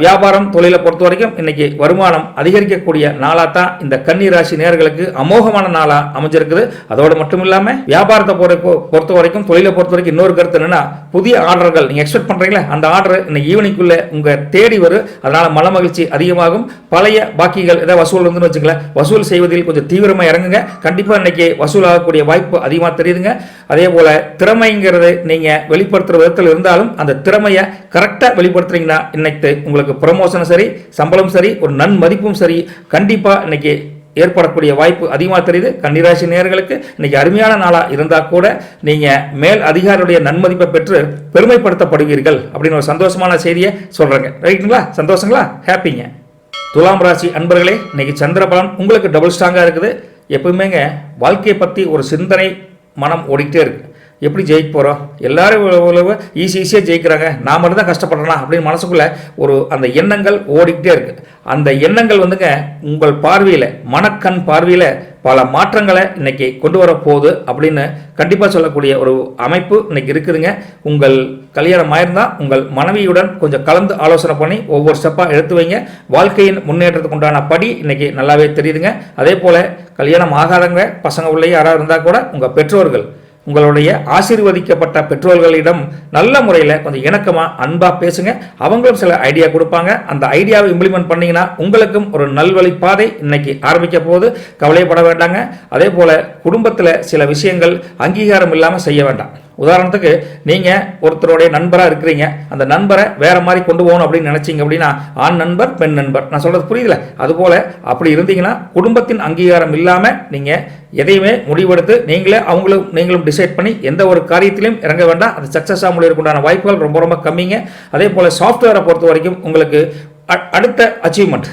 வியாபாரம் தொழிலை பொறுத்த வரைக்கும் இன்னைக்கு வருமானம் அதிகரிக்கக்கூடிய நாளாக தான் இந்த கன்னி ராசி நேர்களுக்கு அமோகமான நாளாக அமைஞ்சிருக்குது. அதோடு மட்டும் இல்லாமல் வியாபாரத்தை பொறுத்த பொறுத்த வரைக்கும் தொழிலை பொறுத்த வரைக்கும் இன்னொரு கருத்து என்னன்னா புதிய ஆர்டர்கள். நீங்கள் எக்ஸ்பெக்ட் பண்ணுறீங்களே அந்த ஆர்டர் இன்னைக்கு ஈவினிங்குள்ளே உங்கள் தேடி வரும். அதனால் மன மகிழ்ச்சி அதிகமாகும். பழைய பாக்கிகள் ஏதாவது வசூல் இருந்துன்னு வச்சுங்களேன் வசூல் செய்வதில் கொஞ்சம் தீவிரமாக இறங்குங்க. கண்டிப்பாக இன்னைக்கு வசூல் ஆகக்கூடிய வாய்ப்பு அதிகமாக தெரியுதுங்க. அதே போல் திறமைங்கிறது நீங்கள் வெளிப்படுத்துகிற விதத்தில் இருந்தாலும் அந்த திறமையை கரெக்டாக வெளிப்படுத்துறீங்கன்னா இன்னைக்கு உங்களுக்கு ப்ரமோஷனும் சரி சம்பளம் சரி ஒரு நன்மதிப்பும் சரி கண்டிப்பாக இன்னைக்கு ஏற்படக்கூடிய வாய்ப்பு அதிகமாக தெரியுது. கன்னிராசி நேர்களுக்கு இன்னைக்கு அருமையான நாளாக இருந்தால் கூட நீங்கள் மேல் அதிகாரியுடைய நன்மதிப்பை பெற்று பெருமைப்படுத்தப்படுவீர்கள் அப்படின்னு ஒரு சந்தோஷமான செய்தியை சொல்கிறேங்க ரைட்டுங்களா சந்தோஷங்களா? ஹாப்பிங்க துலாம் ராசி அன்பர்களே இன்னைக்கு சந்திரபலன் உங்களுக்கு டபுள் ஸ்ட்ராங்காக இருக்குது. எப்பவுமேங்க வாழ்க்கையை பற்றி ஒரு சிந்தனை மனம் ஓடிக்கிட்டே இருக்கு. எப்படி ஜெயிக்க போகிறோம் எல்லாரும் இவ்வளவு ஈஸி ஈஸியாக ஜெயிக்கிறாங்க. நான் மட்டும் தான் கஷ்டப்படுறேனா அப்படின்னு மனசுக்குள்ளே ஒரு அந்த எண்ணங்கள் ஓடிக்கிட்டே இருக்குது அந்த எண்ணங்கள் வந்துங்க உங்கள் பார்வையில் மனக்கண் பார்வையில் பல மாற்றங்களை இன்றைக்கி கொண்டு வர போகுது அப்படின்னு கண்டிப்பாக சொல்லக்கூடிய ஒரு அமைப்பு இன்றைக்கி இருக்குதுங்க. உங்கள் கல்யாணம் ஆயிருந்தால் உங்கள் மனைவியுடன் கொஞ்சம் கலந்து ஆலோசனை பண்ணி ஒவ்வொரு ஸ்டெப்பாக எடுத்து வைங்க. வாழ்க்கையின் முன்னேற்றத்துக்கு உண்டான படி இன்றைக்கி நல்லாவே தெரியுதுங்க. அதே போல் கல்யாணம் ஆகாதவங்க பசங்க உள்ளே யாராவது இருந்தால் கூட உங்கள் பெற்றோர்கள் உங்களுடைய ஆசீர்வதிக்கப்பட்ட பெற்றோர்களிடம் நல்ல முறையில் கொஞ்சம் இணக்கமாக அன்பாக பேசுங்க. அவங்களும் சில ஐடியா கொடுப்பாங்க. அந்த ஐடியாவை இம்ப்ளிமெண்ட் பண்ணிங்கன்னா உங்களுக்கும் ஒரு நல்வழி பாதை இன்னைக்கு ஆரம்பிக்க போது கவலைப்பட வேண்டாங்க. அதே போல் குடும்பத்தில் சில விஷயங்கள் அங்கீகாரம் இல்லாமல் செய்ய வேண்டாம். உதாரணத்துக்கு நீங்கள் ஒருத்தருடைய நண்பராக இருக்கிறீங்க. அந்த நண்பரை வேறு மாதிரி கொண்டு போகணும் அப்படின்னு நினச்சிங்க அப்படின்னா ஆண் நண்பர் பெண் நண்பர். நான் சொல்கிறது புரியுதுல? அதுபோல் அப்படி இருந்தீங்கன்னா குடும்பத்தின் அங்கீகாரம் இல்லாமல் நீங்கள் எதையுமே முடிவெடுத்து நீங்களே அவங்களும் நீங்களும் டிசைட் பண்ணி எந்த ஒரு காரியத்திலையும் இறங்க வேண்டாம். அது சக்ஸஸாக முடியறதுக்குண்டான வாய்ப்புகள் ரொம்ப ரொம்ப கம்மிங்க. அதே போல் சாஃப்ட்வேரை பொறுத்த வரைக்கும் உங்களுக்கு அடுத்த அச்சீவ்மெண்ட்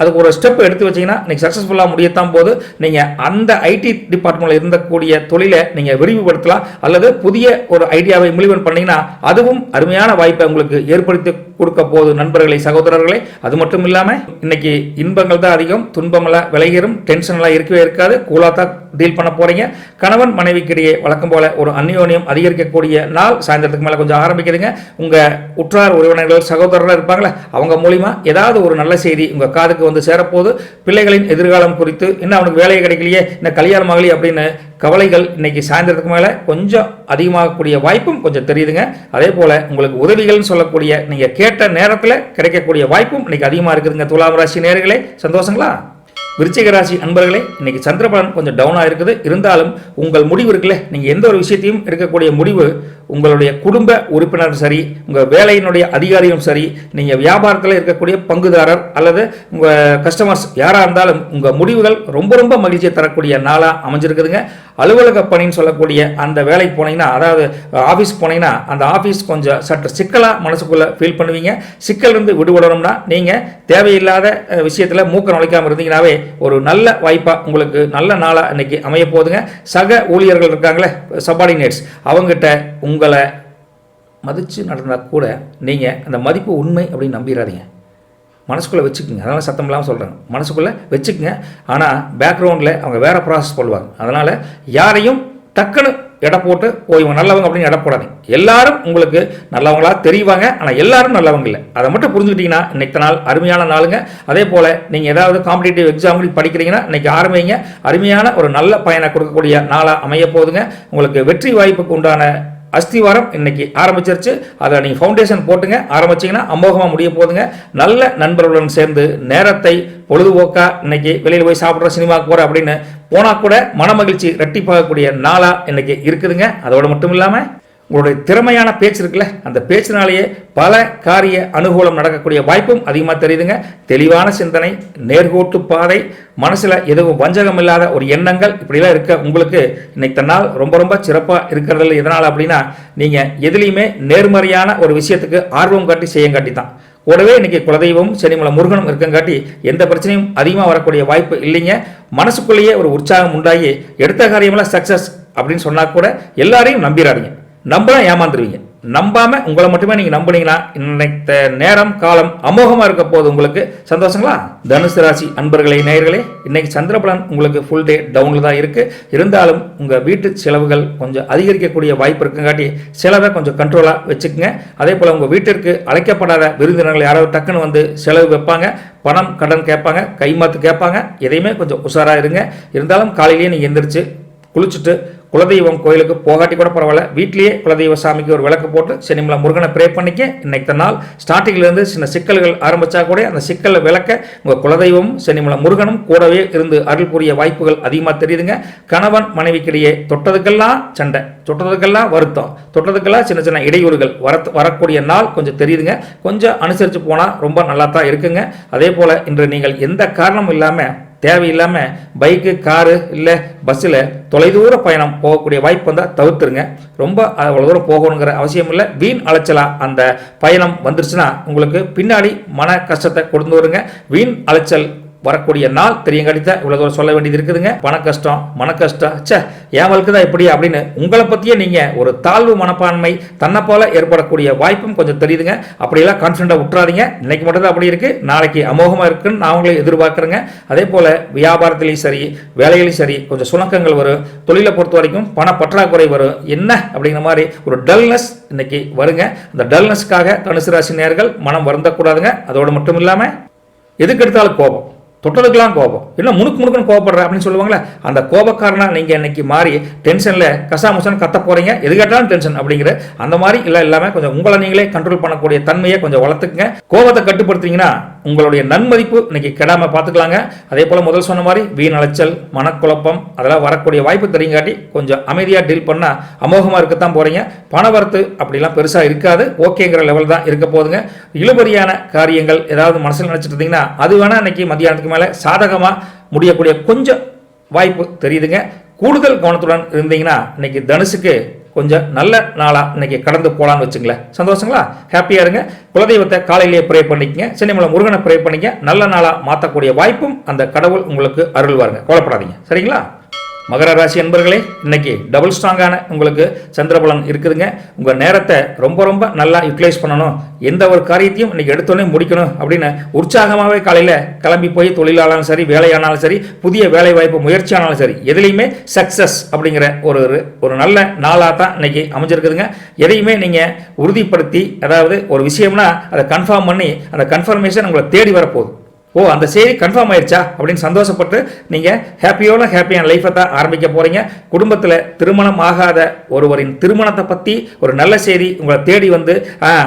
அதுக்கு ஒரு ஸ்டெப் எடுத்து வச்சீங்கன்னா நீங்கள் சக்ஸஸ்ஃபுல்லாக முடியத்தான் போது நீங்கள் அந்த ஐடி டிபார்ட்மெண்ட்டில் இருந்தக்கூடிய தொழிலை நீங்கள் விரிவுபடுத்தலாம். அல்லது புதிய ஒரு ஐடியாவை இம்ப்ளிமெண்ட் பண்ணிங்கன்னா அதுவும் அருமையான வாய்ப்பை உங்களுக்கு ஏற்படுத்தி கொடுக்க போது நண்பர்களை சகோதரர்களை. அது மட்டும் இல்லாமல் இன்னைக்கு இன்பங்கள் தான் அதிகம் துன்பமெல்லாம் விளைகிறோம் டென்ஷன்லாம் இருக்கவே இருக்காது. கூலாக தான் டீல் பண்ண போகிறீங்க கணவன் மனைவிக்கிடையே வழக்கம் போல ஒரு அந்யோன்யம் அதிகரிக்கக்கூடிய நாள். சாயந்தரத்துக்கு மேலே கொஞ்சம் ஆரம்பிக்கிறீங்க. உங்கள் உற்றார் உறவினர்கள் சகோதரர்கள் இருப்பாங்களே அவங்க மூலிமா ஏதாவது ஒரு நல்ல செய்தி உங்கள் காதுக்கு வந்து சேரப்போது பிள்ளைகளின் எதிர்காலம் குறித்து இன்னும் அவனுக்கு வேலையை கிடைக்கலையே இன்னும் கல்யாணம் ஆகலையே அப்படின்னு கவலைகள் இன்னைக்கு சாயந்தரத்துக்கு மேலே கொஞ்சம் அதிகமாகக்கூடிய வாய்ப்பும் கொஞ்சம் தெரியுதுங்க. அதே போல் உங்களுக்கு உதவிகள்னு சொல்லக்கூடிய நீங்கள் கேட்ட நேரத்தில் கிடைக்கக்கூடிய வாய்ப்பும் இன்னைக்கு அதிகமாக இருக்குதுங்க. துலாம் ராசி நேர்களே சந்தோஷங்களா? விருச்சிக ராசி அன்பர்களே இன்னைக்கு சந்திரபலன் கொஞ்சம் டவுனாக இருக்குது. இருந்தாலும் உங்கள் முடிவு இருக்குல்ல நீங்கள் எந்த ஒரு விஷயத்தையும் இருக்கக்கூடிய முடிவு உங்களுடைய குடும்ப உறுப்பினரும் சரி உங்கள் வேலையினுடைய அதிகாரியும் சரி நீங்கள் வியாபாரத்தில் இருக்கக்கூடிய பங்குதாரர் அல்லது உங்கள் கஸ்டமர்ஸ் யாராக இருந்தாலும் உங்கள் முடிவுகள் ரொம்ப ரொம்ப மகிழ்ச்சியை தரக்கூடிய நாளாக அமைஞ்சிருக்குதுங்க. அலுவலக பணின்னு சொல்லக்கூடிய அந்த வேலைக்கு போனீங்கன்னா அதாவது ஆஃபீஸ் போனீங்கன்னா அந்த ஆஃபீஸ் கொஞ்சம் சற்று சிக்கலாக மனசுக்குள்ளே ஃபீல் பண்ணுவீங்க. சிக்கலிருந்து விடுபடணும்னா நீங்கள் தேவையில்லாத விஷயத்தில் மூக்க நுழைக்காமல் இருந்தீங்கன்னாவே ஒரு நல்ல வாய்ப்பாக உங்களுக்கு நல்ல நாளாக இன்றைக்கி அமைய போகுதுங்க. சக ஊழியர்கள் இருக்காங்களே சபார்டினேட்ஸ் அவங்ககிட்ட உங்கள் உங்களை மதித்து நடந்தால் கூட நீங்கள் அந்த மதிப்பு உண்மை அப்படின்னு நம்பிடாதீங்க மனசுக்குள்ளே வச்சுக்கோங்க. அதனால் சத்தம் இல்லாமல் சொல்கிறேன் மனசுக்குள்ளே வச்சுக்கோங்க. ஆனால் பேக்ரவுண்டில் அவங்க வேறு ப்ராசஸ் சொல்லுவாங்க அதனால் யாரையும் டக்குன்னு எடை போட்டு ஓ இவங்க நல்லவங்க அப்படின்னு எடை போடாதீங்க. எல்லாரும் உங்களுக்கு நல்லவங்களா தெரிவாங்க. ஆனால் எல்லாரும் நல்லவங்க இல்லை. அதை மட்டும் புரிஞ்சுக்கிட்டீங்கன்னா இன்னைக்கு நாள் அருமையான நாளுங்க. அதே போல் நீங்கள் ஏதாவது காம்படிட்டிவ் எக்ஸாம் படிக்கிறீங்கன்னா இன்றைக்கி ஆரம்பிங்க. அருமையான ஒரு நல்ல பயனை கொடுக்கக்கூடிய நாளாக அமைய போதுங்க உங்களுக்கு வெற்றி வாய்ப்புக்கு உண்டான அஸ்திவாரம் இன்னைக்கு ஆரம்பிச்சிருச்சு. அதை நீங்கள் ஃபவுண்டேஷன் போட்டுங்க. ஆரம்பிச்சீங்கன்னா அமோகமாக முடிய போதுங்க. நல்ல நண்பர்களுடன் சேர்ந்து நேரத்தை பொழுதுபோக்காக இன்னைக்கு வெளியில் போய் சாப்பிட்ற சினிமாவுக்கு போகிற அப்படின்னு போனால் கூட மனமகிழ்ச்சி ரெட்டிப்பாகக்கூடிய நாளாக இன்னைக்கு இருக்குதுங்க. அதோடு மட்டும் இல்லாமல் உங்களுடைய திறமையான பேச்சு இருக்குல்ல அந்த பேச்சினாலேயே பல காரிய அனுகூலம் நடக்கக்கூடிய வாய்ப்பும் அதிகமாக தெரியுதுங்க. தெளிவான சிந்தனை நேர்கோட்டு பாதை மனசில் எதுவும் வஞ்சகம் இல்லாத ஒரு எண்ணங்கள் இப்படிலாம் இருக்க உங்களுக்கு இன்னைக்கு தன்னால் ரொம்ப ரொம்ப சிறப்பாக இருக்கிறதில்ல. எதனால் அப்படின்னா நீங்கள் எதுலேயுமே நேர்மறையான ஒரு விஷயத்துக்கு ஆர்வம் காட்டி செய்யங்காட்டி தான். கூடவே இன்னைக்கு குலதெய்வம் சனிமலை முருகனும் இருக்கங்காட்டி எந்த பிரச்சனையும் அதிகமாக வரக்கூடிய வாய்ப்பு இல்லைங்க. மனசுக்குள்ளேயே ஒரு உற்சாகம் உண்டாகி எடுத்த காரியமெல்லாம் சக்ஸஸ் அப்படின்னு சொன்னால் கூட எல்லாரையும் நம்பிடாதீங்க நம்பலாம் ஏமாந்துருவீங்க. நம்பாமல் உங்களை மட்டுமே நீங்கள் நம்புனீங்கன்னா இன்னைக்கு நேரம் காலம் அமோகமாக இருக்க போது உங்களுக்கு. சந்தோஷங்களா? தனுசு ராசி அன்பர்களே நேயர்களே இன்னைக்கு சந்திரபலன் உங்களுக்கு ஃபுல் டே டவுனில் தான் இருக்குது இருந்தாலும் உங்கள் வீட்டு செலவுகள் கொஞ்சம் அதிகரிக்கக்கூடிய வாய்ப்பு இருக்குங்காட்டி செலவை கொஞ்சம் கண்ட்ரோலாக வச்சுக்கோங்க. அதே போல் உங்கள் வீட்டிற்கு அழைக்கப்படாத விருந்தினர்கள் யாராவது டக்குன்னு வந்து செலவு வைப்பாங்க. பணம் கடன் கேட்பாங்க கைமாத்து கேட்பாங்க. எதையுமே கொஞ்சம் உஷாராக இருங்க. இருந்தாலும் காலையிலேயே நீங்கள் எந்திரிச்சு குளிச்சுட்டு குலதெய்வம் கோயிலுக்கு போகாட்டி கூட பரவாயில்ல. வீட்லேயே குலதெய்வ சாமிக்கு ஒரு விளக்கு போட்டு சனிமலை முருகனை ப்ரே பண்ணிக்க இன்னைக்கு நாள். ஸ்டார்டிங்லேருந்து சின்ன சிக்கல்கள் ஆரம்பித்தா கூட அந்த சிக்கலை விளக்க உங்கள் குலதெய்வம் சனிமலை முருகனும் கூடவே இருந்து அருள் புரிய வாய்ப்புகள் அதிகமாக தெரியுதுங்க. கணவன் மனைவிக்கிடையே தொட்டதுக்கெல்லாம் சண்டை தொட்டதுக்கெல்லாம் வருத்தம் தொட்டதுக்கெல்லாம் சின்ன சின்ன இடையூறுகள் வர வரக்கூடிய நாள் கொஞ்சம் தெரியுதுங்க. கொஞ்சம் அனுசரித்து போனால் ரொம்ப நல்லா தான் இருக்குங்க. அதே போல் இன்று நீங்கள் எந்த காரணமும் இல்லாமல் தேவையில்லாமல் பைக்கு காரு இல்லை பஸ்ஸில் தொலைதூர பயணம் போகக்கூடிய வாய்ப்பு வந்தால் தவிர்த்துருங்க. ரொம்ப அவ்வளோ தூரம் போகணுங்கிற அவசியம் இல்லை. வீண் அலைச்சலாக அந்த பயணம் வந்துருச்சுன்னா உங்களுக்கு பின்னாடி மன கஷ்டத்தை கொண்டு வருங்க வீண் அலைச்சல் வரக்கூடிய நாள் தெரியும் தான் இவ்வளோ தூரம் சொல்ல வேண்டியது இருக்குதுங்க. பண கஷ்டம் மன கஷ்டம். ச்சே ஏன் தான் இப்படி அப்படின்னு உங்களை பற்றியே நீங்கள் ஒரு தாழ்வு மனப்பான்மை தன்னை போல ஏற்படக்கூடிய வாய்ப்பும் கொஞ்சம் தெரியுதுங்க. அப்படியெல்லாம் கான்ஃபிடண்டாக விட்டுறாதீங்க இன்னைக்கு மட்டும் தான் அப்படி இருக்குது நாளைக்கு அமோகமாக இருக்குன்னு நான் உங்களை எதிர்பார்க்குறேங்க. அதே போல் வியாபாரத்திலையும் சரி வேலையிலையும் சரி கொஞ்சம் சுணக்கங்கள் வரும். தொழிலை பொறுத்த வரைக்கும் பண பற்றாக்குறை வரும். என்ன அப்படிங்கிற மாதிரி ஒரு டல்னஸ் இன்னைக்கு வருங்க. அந்த டல்னஸ்க்காக தனுசு ராசி நேர்கள் மனம் வருந்தக்கூடாதுங்க. அதோடு மட்டும் இல்லாமல் எதுக்கு எடுத்தாலும் கோபம். தொட்டதுக்கெல்லாம் கோபம். இல்லை முணுக்கு முணுக்குன்னு கோபப்படுற அப்படின்னு சொல்லுவாங்களே அந்த கோபக்காரனாக நீங்கள் இன்னைக்கு மாறி டென்ஷனில் கசாமுசன் கத்த போகிறீங்க எது கேட்டாலும் டென்ஷன் அப்படிங்கிற அந்த மாதிரி இல்லை இல்லாமல் கொஞ்சம் உங்களை நீங்களே கண்ட்ரோல் பண்ணக்கூடிய தன்மையை கொஞ்சம் வளர்த்துக்குங்க. கோபத்தை கட்டுப்படுத்திங்கன்னா உங்களுடைய நன்மதிப்பு இன்னைக்கு கெடாமல் பார்த்துக்கலாங்க அதே போல் முதல் சொன்ன மாதிரி வீண் அலைச்சல் மனக்குழப்பம் அதெல்லாம் வரக்கூடிய வாய்ப்பு தெரியுங்காட்டி கொஞ்சம் அமைதியாக டீல் பண்ணால் அமோகமாக இருக்கத்தான் போகிறீங்க பணவரத்து அப்படிலாம் பெருசாக இருக்காது. ஓகேங்கிற லெவல் தான் இருக்க போதுங்க இழுபறியான காரியங்கள் ஏதாவது மனசில் நினச்சிட்டு இருந்தீங்கன்னா அது வேணால் இன்னைக்கு மத்தியானத்துக்கு மேலே சாதகமாக முடியக்கூடிய கொஞ்சம் வாய்ப்பு தெரியுதுங்க. கூடுதல் கவனத்துடன் இருந்தீங்கன்னா இன்னைக்கு தனுசுக்கு கொஞ்சம் நல்ல நாளாக இன்னைக்கு கடந்து போகலான்னு வச்சுங்களேன். சந்தோஷங்களா? ஹாப்பியாக இருங்க. குலதெய்வத்தை காலையிலேயே ப்ரே பண்ணிக்கங்க. சென்னிமலை முருகனை ப்ரே பண்ணிக்க நல்ல நாளாக மாற்றக்கூடிய வாய்ப்பும் அந்த கடவுள் உங்களுக்கு அருள்வாருங்க. கோலப்படாதீங்க சரிங்களா? மகர ராசி என்பர்களே இன்னைக்கு டபுள் ஸ்ட்ராங்கான உங்களுக்கு சந்திரபலன் இருக்குதுங்க. உங்கள் நேரத்தை ரொம்ப ரொம்ப நல்லா யூட்டிலைஸ் பண்ணணும். எந்த ஒரு காரியத்தையும் இன்னைக்கு எடுத்தோடனே முடிக்கணும் அப்படின்னு உற்சாகமாகவே காலையில் கிளம்பி போய் தொழிலானாலும் சரி வேலையானாலும் சரி புதிய வேலை வாய்ப்பு முயற்சியானாலும் சரி எதுலேயுமே சக்ஸஸ் அப்படிங்கிற ஒரு ஒரு நல்ல நாளாக தான் இன்னைக்கு அமைஞ்சிருக்குதுங்க. எதையுமே நீங்கள் உறுதிப்படுத்தி அதாவது ஒரு விஷயம்னா அதை கன்ஃபார்ம் பண்ணி அந்த கன்ஃபர்மேஷன் உங்களை தேடி வரப்போகுது. ஓ அந்த செய்தி கன்ஃபார்ம் ஆயிடுச்சா அப்படின்னு சந்தோஷப்பட்டு நீங்கள் ஹாப்பியோட ஹாப்பியான லைஃப்பை தான் ஆரம்பிக்க போகிறீங்க குடும்பத்தில் திருமணம் ஆகாத ஒருவரின் திருமணத்தை பற்றி ஒரு நல்ல செய்தி உங்களை தேடி வந்து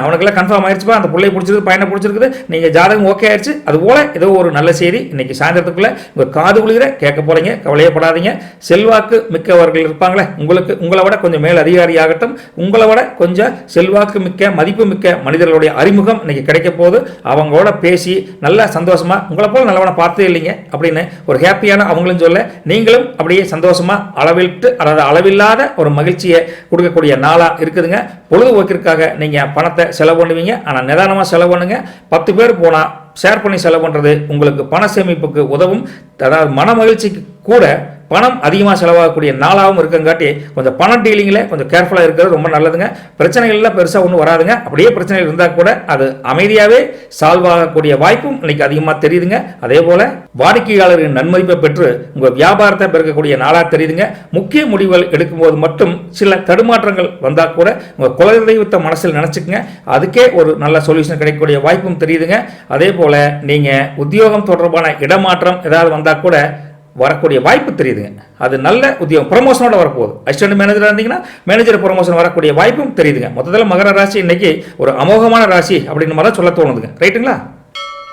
அவனுக்கெல்லாம் கன்ஃபார்ம் ஆயிடுச்சுப்பா அந்த பிள்ளை பிடிச்சிருக்கு பையனை பிடிச்சிருக்குது நீங்கள் ஜாதகம் ஓகே ஆயிடுச்சு அது போல் ஏதோ ஒரு நல்ல செய்தி இன்னைக்கு சாயந்தரத்துக்குள்ளே உங்கள் காது குளிர கேட்க போகிறீங்க கவலையப்படாதீங்க. செல்வாக்கு மிக்கவர்கள் இருப்பாங்களே உங்களுக்கு உங்களை விட கொஞ்சம் மேல் அதிகாரி ஆகட்டும். உங்களை விட கொஞ்சம் செல்வாக்கு மிக்க மதிப்பு மிக்க மனிதர்களுடைய அறிமுகம் இன்னைக்கு கிடைக்க போகுது. அவங்களோட பேசி நல்லா நான் உங்களை போல் நல்லவனை பார்த்தே இல்லைங்க அப்படின்னு ஒரு ஹாப்பியான அவங்களும் சொல்ல நீங்களும் அப்படியே சந்தோஷமாக அளவிட்டு அதாவது அளவில்லாத ஒரு மகிழ்ச்சியை கொடுக்கக்கூடிய நாளாக இருக்குதுங்க. பொழுதுபோக்கிற்காக நீங்கள் பணத்தை செலவு பண்ணுவீங்க. ஆனால் நிதானமாக செலவு பண்ணுங்க. பத்து பேர் போனால் ஷேர் பண்ணி செலவு பண்ணுறது உங்களுக்கு பண சேமிப்புக்கு உதவும். அதாவது மன மகிழ்ச்சிக்கு கூட பணம் அதிகமாக செலவாகக்கூடிய நாளாகவும் இருக்கங்காட்டி கொஞ்சம் பணம் டீலிங்கில் கொஞ்சம் கேர்ஃபுல்லாக இருக்கிறது ரொம்ப நல்லதுங்க. பிரச்சனைகள்லாம் பெருசாக ஒன்றும் வராதுங்க. அப்படியே பிரச்சனைகள் இருந்தால் கூட அது அமைதியாகவே சால்வ் ஆகக்கூடிய வாய்ப்பும் இன்னைக்கு அதிகமாக தெரியுதுங்க. அதே போல் வாடிக்கையாளரின் நன்மதிப்பை பெற்று உங்கள் வியாபாரத்தை பெருக்கக்கூடிய நாளாக தெரியுதுங்க. முக்கிய முடிவுகள் எடுக்கும்போது மட்டும் சில தடுமாற்றங்கள் வந்தால் கூட உங்கள் குலதெய்வத்தை மனசில் நினச்சிக்கங்க. அதுக்கே ஒரு நல்ல சொல்யூஷன் கிடைக்கக்கூடிய வாய்ப்பும் தெரியுதுங்க. அதே போல் நீங்கள் உத்தியோகம் தொடர்பான இடமாற்றம் ஏதாவது வந்தால் கூட வரக்கூடிய வாய்ப்பு தெரியுதுங்க. அது நல்ல உத்தியோகம். ப்ரொமோஷனோட வரப்போகுது. அசிஸ்டன்ட் மேனேஜராக இருந்தீங்கன்னா மேனேஜர் ப்ரொமோஷன் வரக்கூடிய வாய்ப்பும் தெரியுதுங்க. மொத்தத்தில் மகர ராசி இன்னைக்கு ஒரு அமோகமான ராசி அப்படின்னு மாதிரி சொல்ல தோணுதுங்க. ரைட்டுங்களா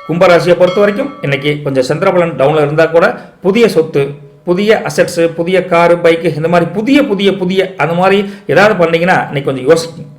கும்பராசியை பொறுத்த வரைக்கும் இன்னைக்கு கொஞ்சம் சந்திரபலன் டவுனில் இருந்தால் கூட புதிய சொத்து புதிய அசட்ஸு புதிய காரு பைக்கு இந்த மாதிரி புதிய புதிய புதிய அந்த மாதிரி ஏதாவது பண்ணிங்கன்னா இன்னைக்கு கொஞ்சம் யோசிக்கும்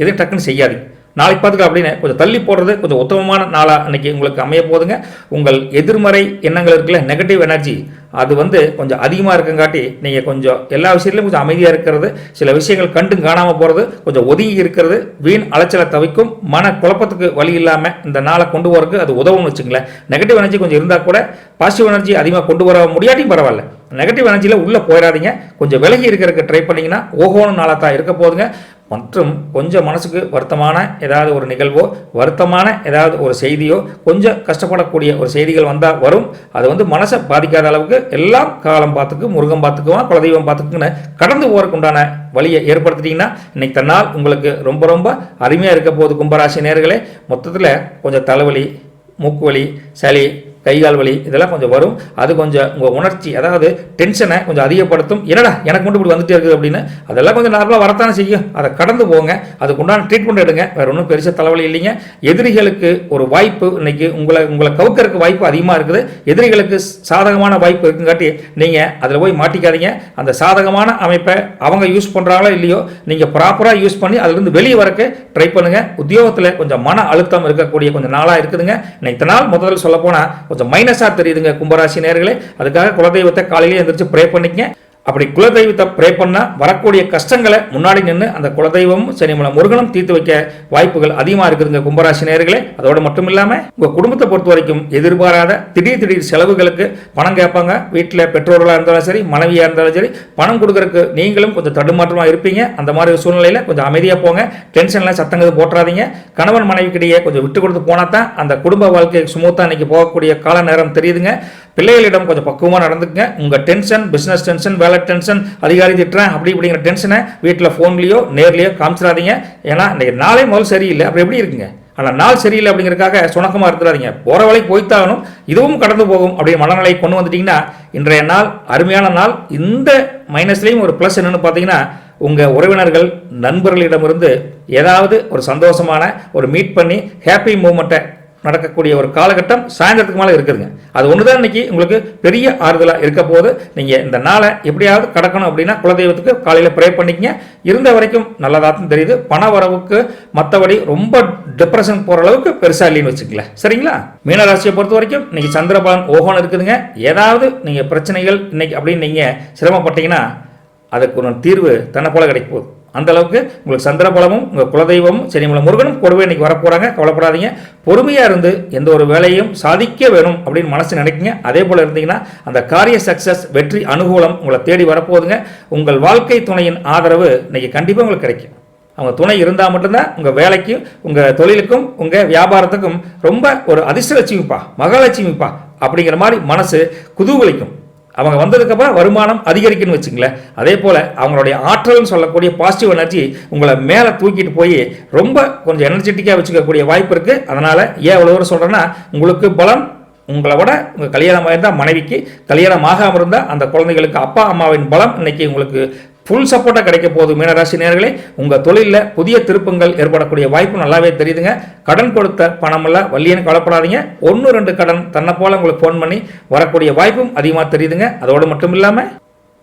எதுவும் டக்குன்னு செய்யாதீங்க. நாளைக்கு பார்த்துக்கலாம் அப்படின்னு கொஞ்சம் தள்ளி போடுறது கொஞ்சம் உத்தமமான நாளாக அன்னைக்கு உங்களுக்கு அமைய போதுங்க உங்கள் எதிர்மறை எண்ணங்கள் இருக்குல்ல நெகட்டிவ் எனர்ஜி அது வந்து கொஞ்சம் அதிகமாக இருக்குங்காட்டி நீங்கள் கொஞ்சம் எல்லா விஷயத்துலையும் கொஞ்சம் அமைதியாக இருக்கிறது சில விஷயங்கள் கண்டு காணாமல் போகிறது கொஞ்சம் ஒதுங்கி இருக்கிறது வீண் அலைச்சலை தவிக்கும் மன குழப்பத்துக்கு வழி இல்லாமல் இந்த நாளை கொண்டு போகிறதுக்கு அது உதவும்னு வச்சுங்களேன் நெகட்டிவ் எனர்ஜி கொஞ்சம் இருந்தால் கூட பாசிட்டிவ் எனர்ஜி அதிகமாக கொண்டு வர முடியாட்டியும் பரவாயில்ல. நெகட்டிவ் எனர்ஜியில் உள்ளே போயிடாதீங்க. கொஞ்சம் விலகி இருக்கிறதுக்கு ட்ரை பண்ணிங்கன்னா ஓஹோன்னு நாளாக தான் இருக்க போதுங்க மற்றும் கொஞ்சம் மனசுக்கு வருத்தமான ஏதாவது ஒரு நிகழ்வோ வருத்தமான ஏதாவது ஒரு செய்தியோ கொஞ்சம் கஷ்டப்படக்கூடிய ஒரு செய்திகள் வந்தால் வரும். அது வந்து மனசை பாதிக்காத அளவுக்கு எல்லாம் காலம் பார்த்துக்கு முருகன் பார்த்துக்குவான் குலதெய்வம் பார்த்துக்குன்னு கடந்து போகிறக்குண்டான வழியை ஏற்படுத்திட்டிங்கன்னா இன்னைக்கு தன்னால் உங்களுக்கு ரொம்ப ரொம்ப அருமையாக இருக்க போகுது கும்பராசி நேர்களே மொத்தத்தில் கொஞ்சம் தலைவலி மூக்கு வலி சளி கை கால் வலி இதெல்லாம் கொஞ்சம் வரும். அது கொஞ்சம் உங்கள் உணர்ச்சி அதாவது டென்ஷனை கொஞ்சம் அதிகப்படுத்தும். என்னடா எனக்கு மட்டும் இப்படி வந்துட்டே இருக்குது அப்படின்னு அதெல்லாம் கொஞ்சம் நார்மலாக வரத்தானே செய்யும். அதை கடந்து போங்க. அதுக்கு உண்டான ட்ரீட்மெண்ட் எடுங்க. வேறு ஒன்றும் பெருசாக தலைவலி இல்லைங்க. எதிரிகளுக்கு ஒரு வாய்ப்பு இன்னைக்கு உங்களை உங்களை கவுக்கறதுக்கு வாய்ப்பு அதிகமாக இருக்குது. எதிரிகளுக்கு சாதகமான வாய்ப்பு இருக்குங்காட்டி நீங்கள் அதில் போய் மாட்டிக்காதீங்க. அந்த சாதகமான அமைப்பை அவங்க யூஸ் பண்ணுறாங்களோ இல்லையோ நீங்கள் ப்ராப்பராக யூஸ் பண்ணி அதுலேருந்து வெளியே வரக்கு ட்ரை பண்ணுங்கள் உத்தியோகத்தில் கொஞ்சம் மன அழுத்தம் இருக்கக்கூடிய கொஞ்சம் நாளாக இருக்குதுங்க. இன்னைக்கு நாள் முதல்ல சொல்ல போனால் கொஞ்சம் மைனஸாக தெரியுதுங்க கும்பராசி நேர்களே அதுக்காக குலதெய்வத்தை காலையிலேயே எந்திரிச்சு ப்ரே பண்ணிக்கங்க. அப்படி குலதெய்வத்தை ப்ரே பண்ணால் வரக்கூடிய கஷ்டங்களை முன்னாடி நின்று அந்த குலதெய்வமும் சரி முருகனும் தீர்த்து வைக்க வாய்ப்புகள் அதிகமாக இருக்குதுங்க கும்பராசி நேர்களே அதோடு மட்டும் இல்லாமல் உங்கள் குடும்பத்தை பொறுத்த வரைக்கும் எதிர்பாராத திடீர் திடீர் செலவுகளுக்கு பணம் கேட்பாங்க. வீட்டில் பெற்றோர்களாக இருந்தாலும் சரி மனைவியாக இருந்தாலும் சரி பணம் கொடுக்கறதுக்கு நீங்களும் கொஞ்சம் தடுமாற்றமாக இருப்பீங்க. அந்த மாதிரி ஒரு சூழ்நிலையில் கொஞ்சம் அமைதியாக போங்க. டென்ஷன்லாம் சத்தங்கிறது போட்டுறாதீங்க. கணவன் மனைவிக்கிடையே கொஞ்சம் விட்டு கொடுத்து போனால் தான் அந்த குடும்ப வாழ்க்கை சுமூத்தாக இன்றைக்கி போகக்கூடிய கால நேரம் தெரியுதுங்க. பிள்ளைகளிடம் கொஞ்சம் பக்குவமாக நடந்துக்குங்க. உங்கள் டென்ஷன் பிஸ்னஸ் டென்ஷன் வேலை டென்ஷன் அதிகாரி திட்டுறேன் அப்படி இப்படிங்கிற டென்ஷனை வீட்டில் ஃபோன்லேயோ நேர்லேயோ காமிச்சிடாதீங்க. ஏன்னா இன்றைக்கி நாளே முதல் சரியில்லை. அப்புறம் எப்படி இருக்குங்க? ஆனால் நாள் சரியில்லை அப்படிங்கிறதுக்காக சுணக்கமாக இருந்துடாதீங்க. போகிற வேலைக்கு போய்த்தாகணும். இதுவும் கடந்து போகும் அப்படிங்கிற மனநிலை கொண்டு வந்துட்டிங்கன்னா இன்றைய நாள் அருமையான நாள். இந்த மைனஸ்லேயும் ஒரு ப்ளஸ் என்னென்னு பார்த்தீங்கன்னா உங்கள் உறவினர்கள் நண்பர்களிடமிருந்து ஏதாவது ஒரு சந்தோஷமான ஒரு மீட் பண்ணி ஹாப்பி மூமெண்ட்டை நடக்கக்கூடிய ஒரு காலகட்டம் சாயந்தரத்துக்கு மேலே இருக்குதுங்க. அது ஒன்று தான் இன்னைக்கு உங்களுக்கு பெரிய ஆறுதலாக இருக்க போது நீங்கள் இந்த நாளை எப்படியாவது கடக்கணும் அப்படின்னா குலதெய்வத்துக்கு காலையில் ப்ரே பண்ணிக்கங்க. இருந்த வரைக்கும் நல்லதாக தான் தெரியுது. பண வரவுக்கு மற்றபடி ரொம்ப டிப்ரெஷன் போகிற அளவுக்கு பெருசாக இல்லைன்னு வச்சுக்கல சரிங்களா? மீனராசியை பொறுத்த வரைக்கும் இன்னைக்கு சந்திரபலன் ஓகோன்னு இருக்குதுங்க. ஏதாவது நீங்கள் பிரச்சனைகள் இன்னைக்கு அப்படின்னு நீங்கள் சிரமப்பட்டீங்கன்னா அதுக்கு ஒரு தீர்வு தன்னை போல கிடைக்க போகுது. அந்த அளவுக்கு உங்களுக்கு சந்திரபலமும் உங்கள் குலதெய்வமும் சரி உங்களை முருகனும் கூடவே இன்னைக்கு வரப்போகிறாங்க கவலைப்படாதீங்க. பொறுமையாக இருந்து எந்த ஒரு வேலையும் சாதிக்க வேணும் அப்படின்னு மனசு நினைக்கிங்க. அதே போல் இருந்தீங்கன்னா அந்த காரிய சக்ஸஸ் வெற்றி அனுகூலம் உங்களை தேடி வரப்போகுதுங்க. உங்கள் வாழ்க்கை துணையின் ஆதரவு இன்றைக்கி கண்டிப்பாக உங்களுக்கு கிடைக்கும். அவங்க துணை இருந்தால் மட்டும்தான் உங்கள் வேலைக்கும் உங்கள் தொழிலுக்கும் உங்கள் வியாபாரத்துக்கும் ரொம்ப ஒரு அதிர்ஷ்டலட்சுமிப்பா மகாலட்சுமிப்பா அப்படிங்கிற மாதிரி மனசு குதூகலிக்கும். அவங்க வந்ததுக்கப்புறம் வருமானம் அதிகரிக்குன்னு வச்சுங்களேன் அதே போல் அவங்களுடைய ஆற்றல்னு சொல்லக்கூடிய பாசிட்டிவ் எனர்ஜி உங்களை மேலே தூக்கிட்டு போய் ரொம்ப கொஞ்சம் எனர்ஜெட்டிக்காக வச்சுக்கக்கூடிய வாய்ப்பு இருக்குது அதனால் ஏன் அவ்வளோ தூரம் சொல்கிறேன்னா உங்களுக்கு பலம் உங்களை விட உங்கள் கல்யாணம் இருந்தால் மனைவிக்கு கல்யாணம் ஆகாமல் இருந்தால் அந்த குழந்தைகளுக்கு அப்பா அம்மாவின் பலம் இன்னைக்கு உங்களுக்கு ஃபுல் சப்போர்ட்டாக கிடைக்க போகுது மீனராசி நேர்களே உங்கள் தொழிலில் புதிய திருப்பங்கள் ஏற்படக்கூடிய வாய்ப்பு நல்லாவே தெரியுதுங்க. கடன் கொடுத்த பணமெல்லாம் வள்ளியன்னு கவலைப்படாதீங்க. ஒன்று ரெண்டு கடன் தன்னை போல் உங்களுக்கு ஃபோன் பண்ணி வரக்கூடிய வாய்ப்பும் அதிகமாக தெரியுதுங்க. அதோடு மட்டும் இல்லாமல்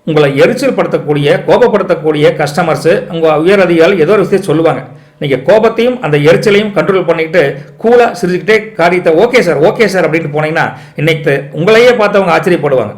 உங்களை எரிச்சல் படுத்தக்கூடிய கோபப்படுத்தக்கூடிய கஸ்டமர்ஸு உங்கள் உயர் அதிகாரிகள் ஏதோ ஒரு விஷயத்தை சொல்லுவாங்க. நீங்கள் கோபத்தையும் அந்த எரிச்சலையும் கண்ட்ரோல் பண்ணிக்கிட்டு கூலாக சிரிச்சுக்கிட்டே காரியத்தை ஓகே சார் ஓகே சார் அப்படின்ட்டு போனீங்கன்னா இன்னைக்கு உங்களையே பார்த்து அவங்க ஆச்சரியப்படுவாங்க.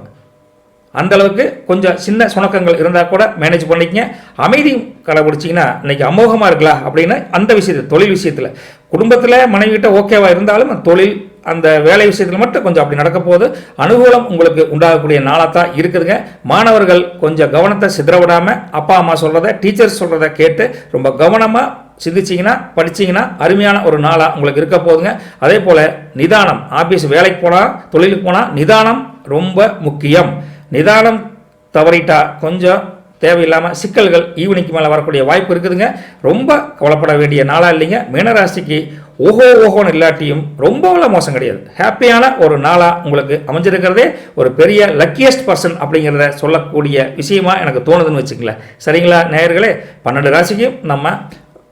அந்த அளவுக்கு கொஞ்சம் சின்ன சுணக்கங்கள் இருந்தால் கூட மேனேஜ் பண்ணிக்கங்க. அமைதி கடைபிடிச்சிங்கன்னா இன்னைக்கு அமோகமாக இருக்கலாம் அப்படின்னு அந்த விஷயத்தில் தொழில் விஷயத்தில். குடும்பத்தில் மனைவிகிட்ட ஓகேவாக இருந்தாலும் தொழில் அந்த வேலை விஷயத்தில் மட்டும் கொஞ்சம் அப்படி நடக்க போது அனுகூலம் உங்களுக்கு உண்டாகக்கூடிய நாளாக தான் இருக்குதுங்க. மாணவர்கள் கொஞ்சம் கவனத்தை சிதறவிடாமல் அப்பா அம்மா சொல்கிறத டீச்சர்ஸ் சொல்கிறத கேட்டு ரொம்ப கவனமாக சிந்திச்சிங்கன்னா படிச்சிங்கன்னா அருமையான ஒரு நாளாக உங்களுக்கு இருக்க போதுங்க அதே போல் நிதானம் ஆஃபீஸ் வேலைக்கு போனால் தொழிலுக்கு போனால் நிதானம் ரொம்ப முக்கியம். நிதானம் தவறிட்டா கொஞ்சம் தேவையில்லாமல் சிக்கல்கள் ஈவினிங்க்கு மேலே வரக்கூடிய வாய்ப்பு இருக்குதுங்க. ரொம்ப கவலைப்பட வேண்டிய நாளாக இல்லைங்க. மீனராசிக்கு ஓஹோ ஓஹோன்னு இல்லாட்டியும் ரொம்ப மோசம் கிடையாது. ஹாப்பியான ஒரு நாளாக உங்களுக்கு அமைஞ்சிருக்கிறதே ஒரு பெரிய லக்கியஸ்ட் பர்சன் அப்படிங்கிறத சொல்லக்கூடிய விஷயமா எனக்கு தோணுதுன்னு வச்சுங்களேன் சரிங்களா நேயர்களே? பன்னெண்டு ராசிக்கும் நம்ம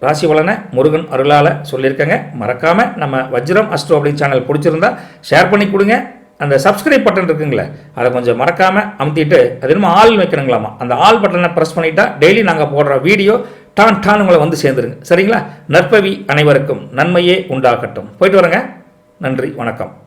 ராசி பலனை முருகன் அருளால் சொல்லியிருக்கேங்க. மறக்காமல் நம்ம வஜ்ரம் அஸ்ட்ரோ அப்படின்னு சேனல் பிடிச்சிருந்தா ஷேர் பண்ணி கொடுங்க. அந்த சப்ஸ்கிரைப் பட்டன் இருக்குங்களே அதை கொஞ்சம் மறக்காமல் அமுத்திட்டு அது என்னமோ ஆள் வைக்கணுங்களாமா அந்த ஆள் பட்டனை ப்ரெஸ் பண்ணிட்டா டெய்லி நாங்கள் போடுற வீடியோ டான் டான் உங்களை வந்து சேர்ந்துருங்க. சரிங்களா? நற்பவி அனைவருக்கும் நன்மையே உண்டாகட்டும். போயிட்டு வரேங்க. நன்றி வணக்கம்.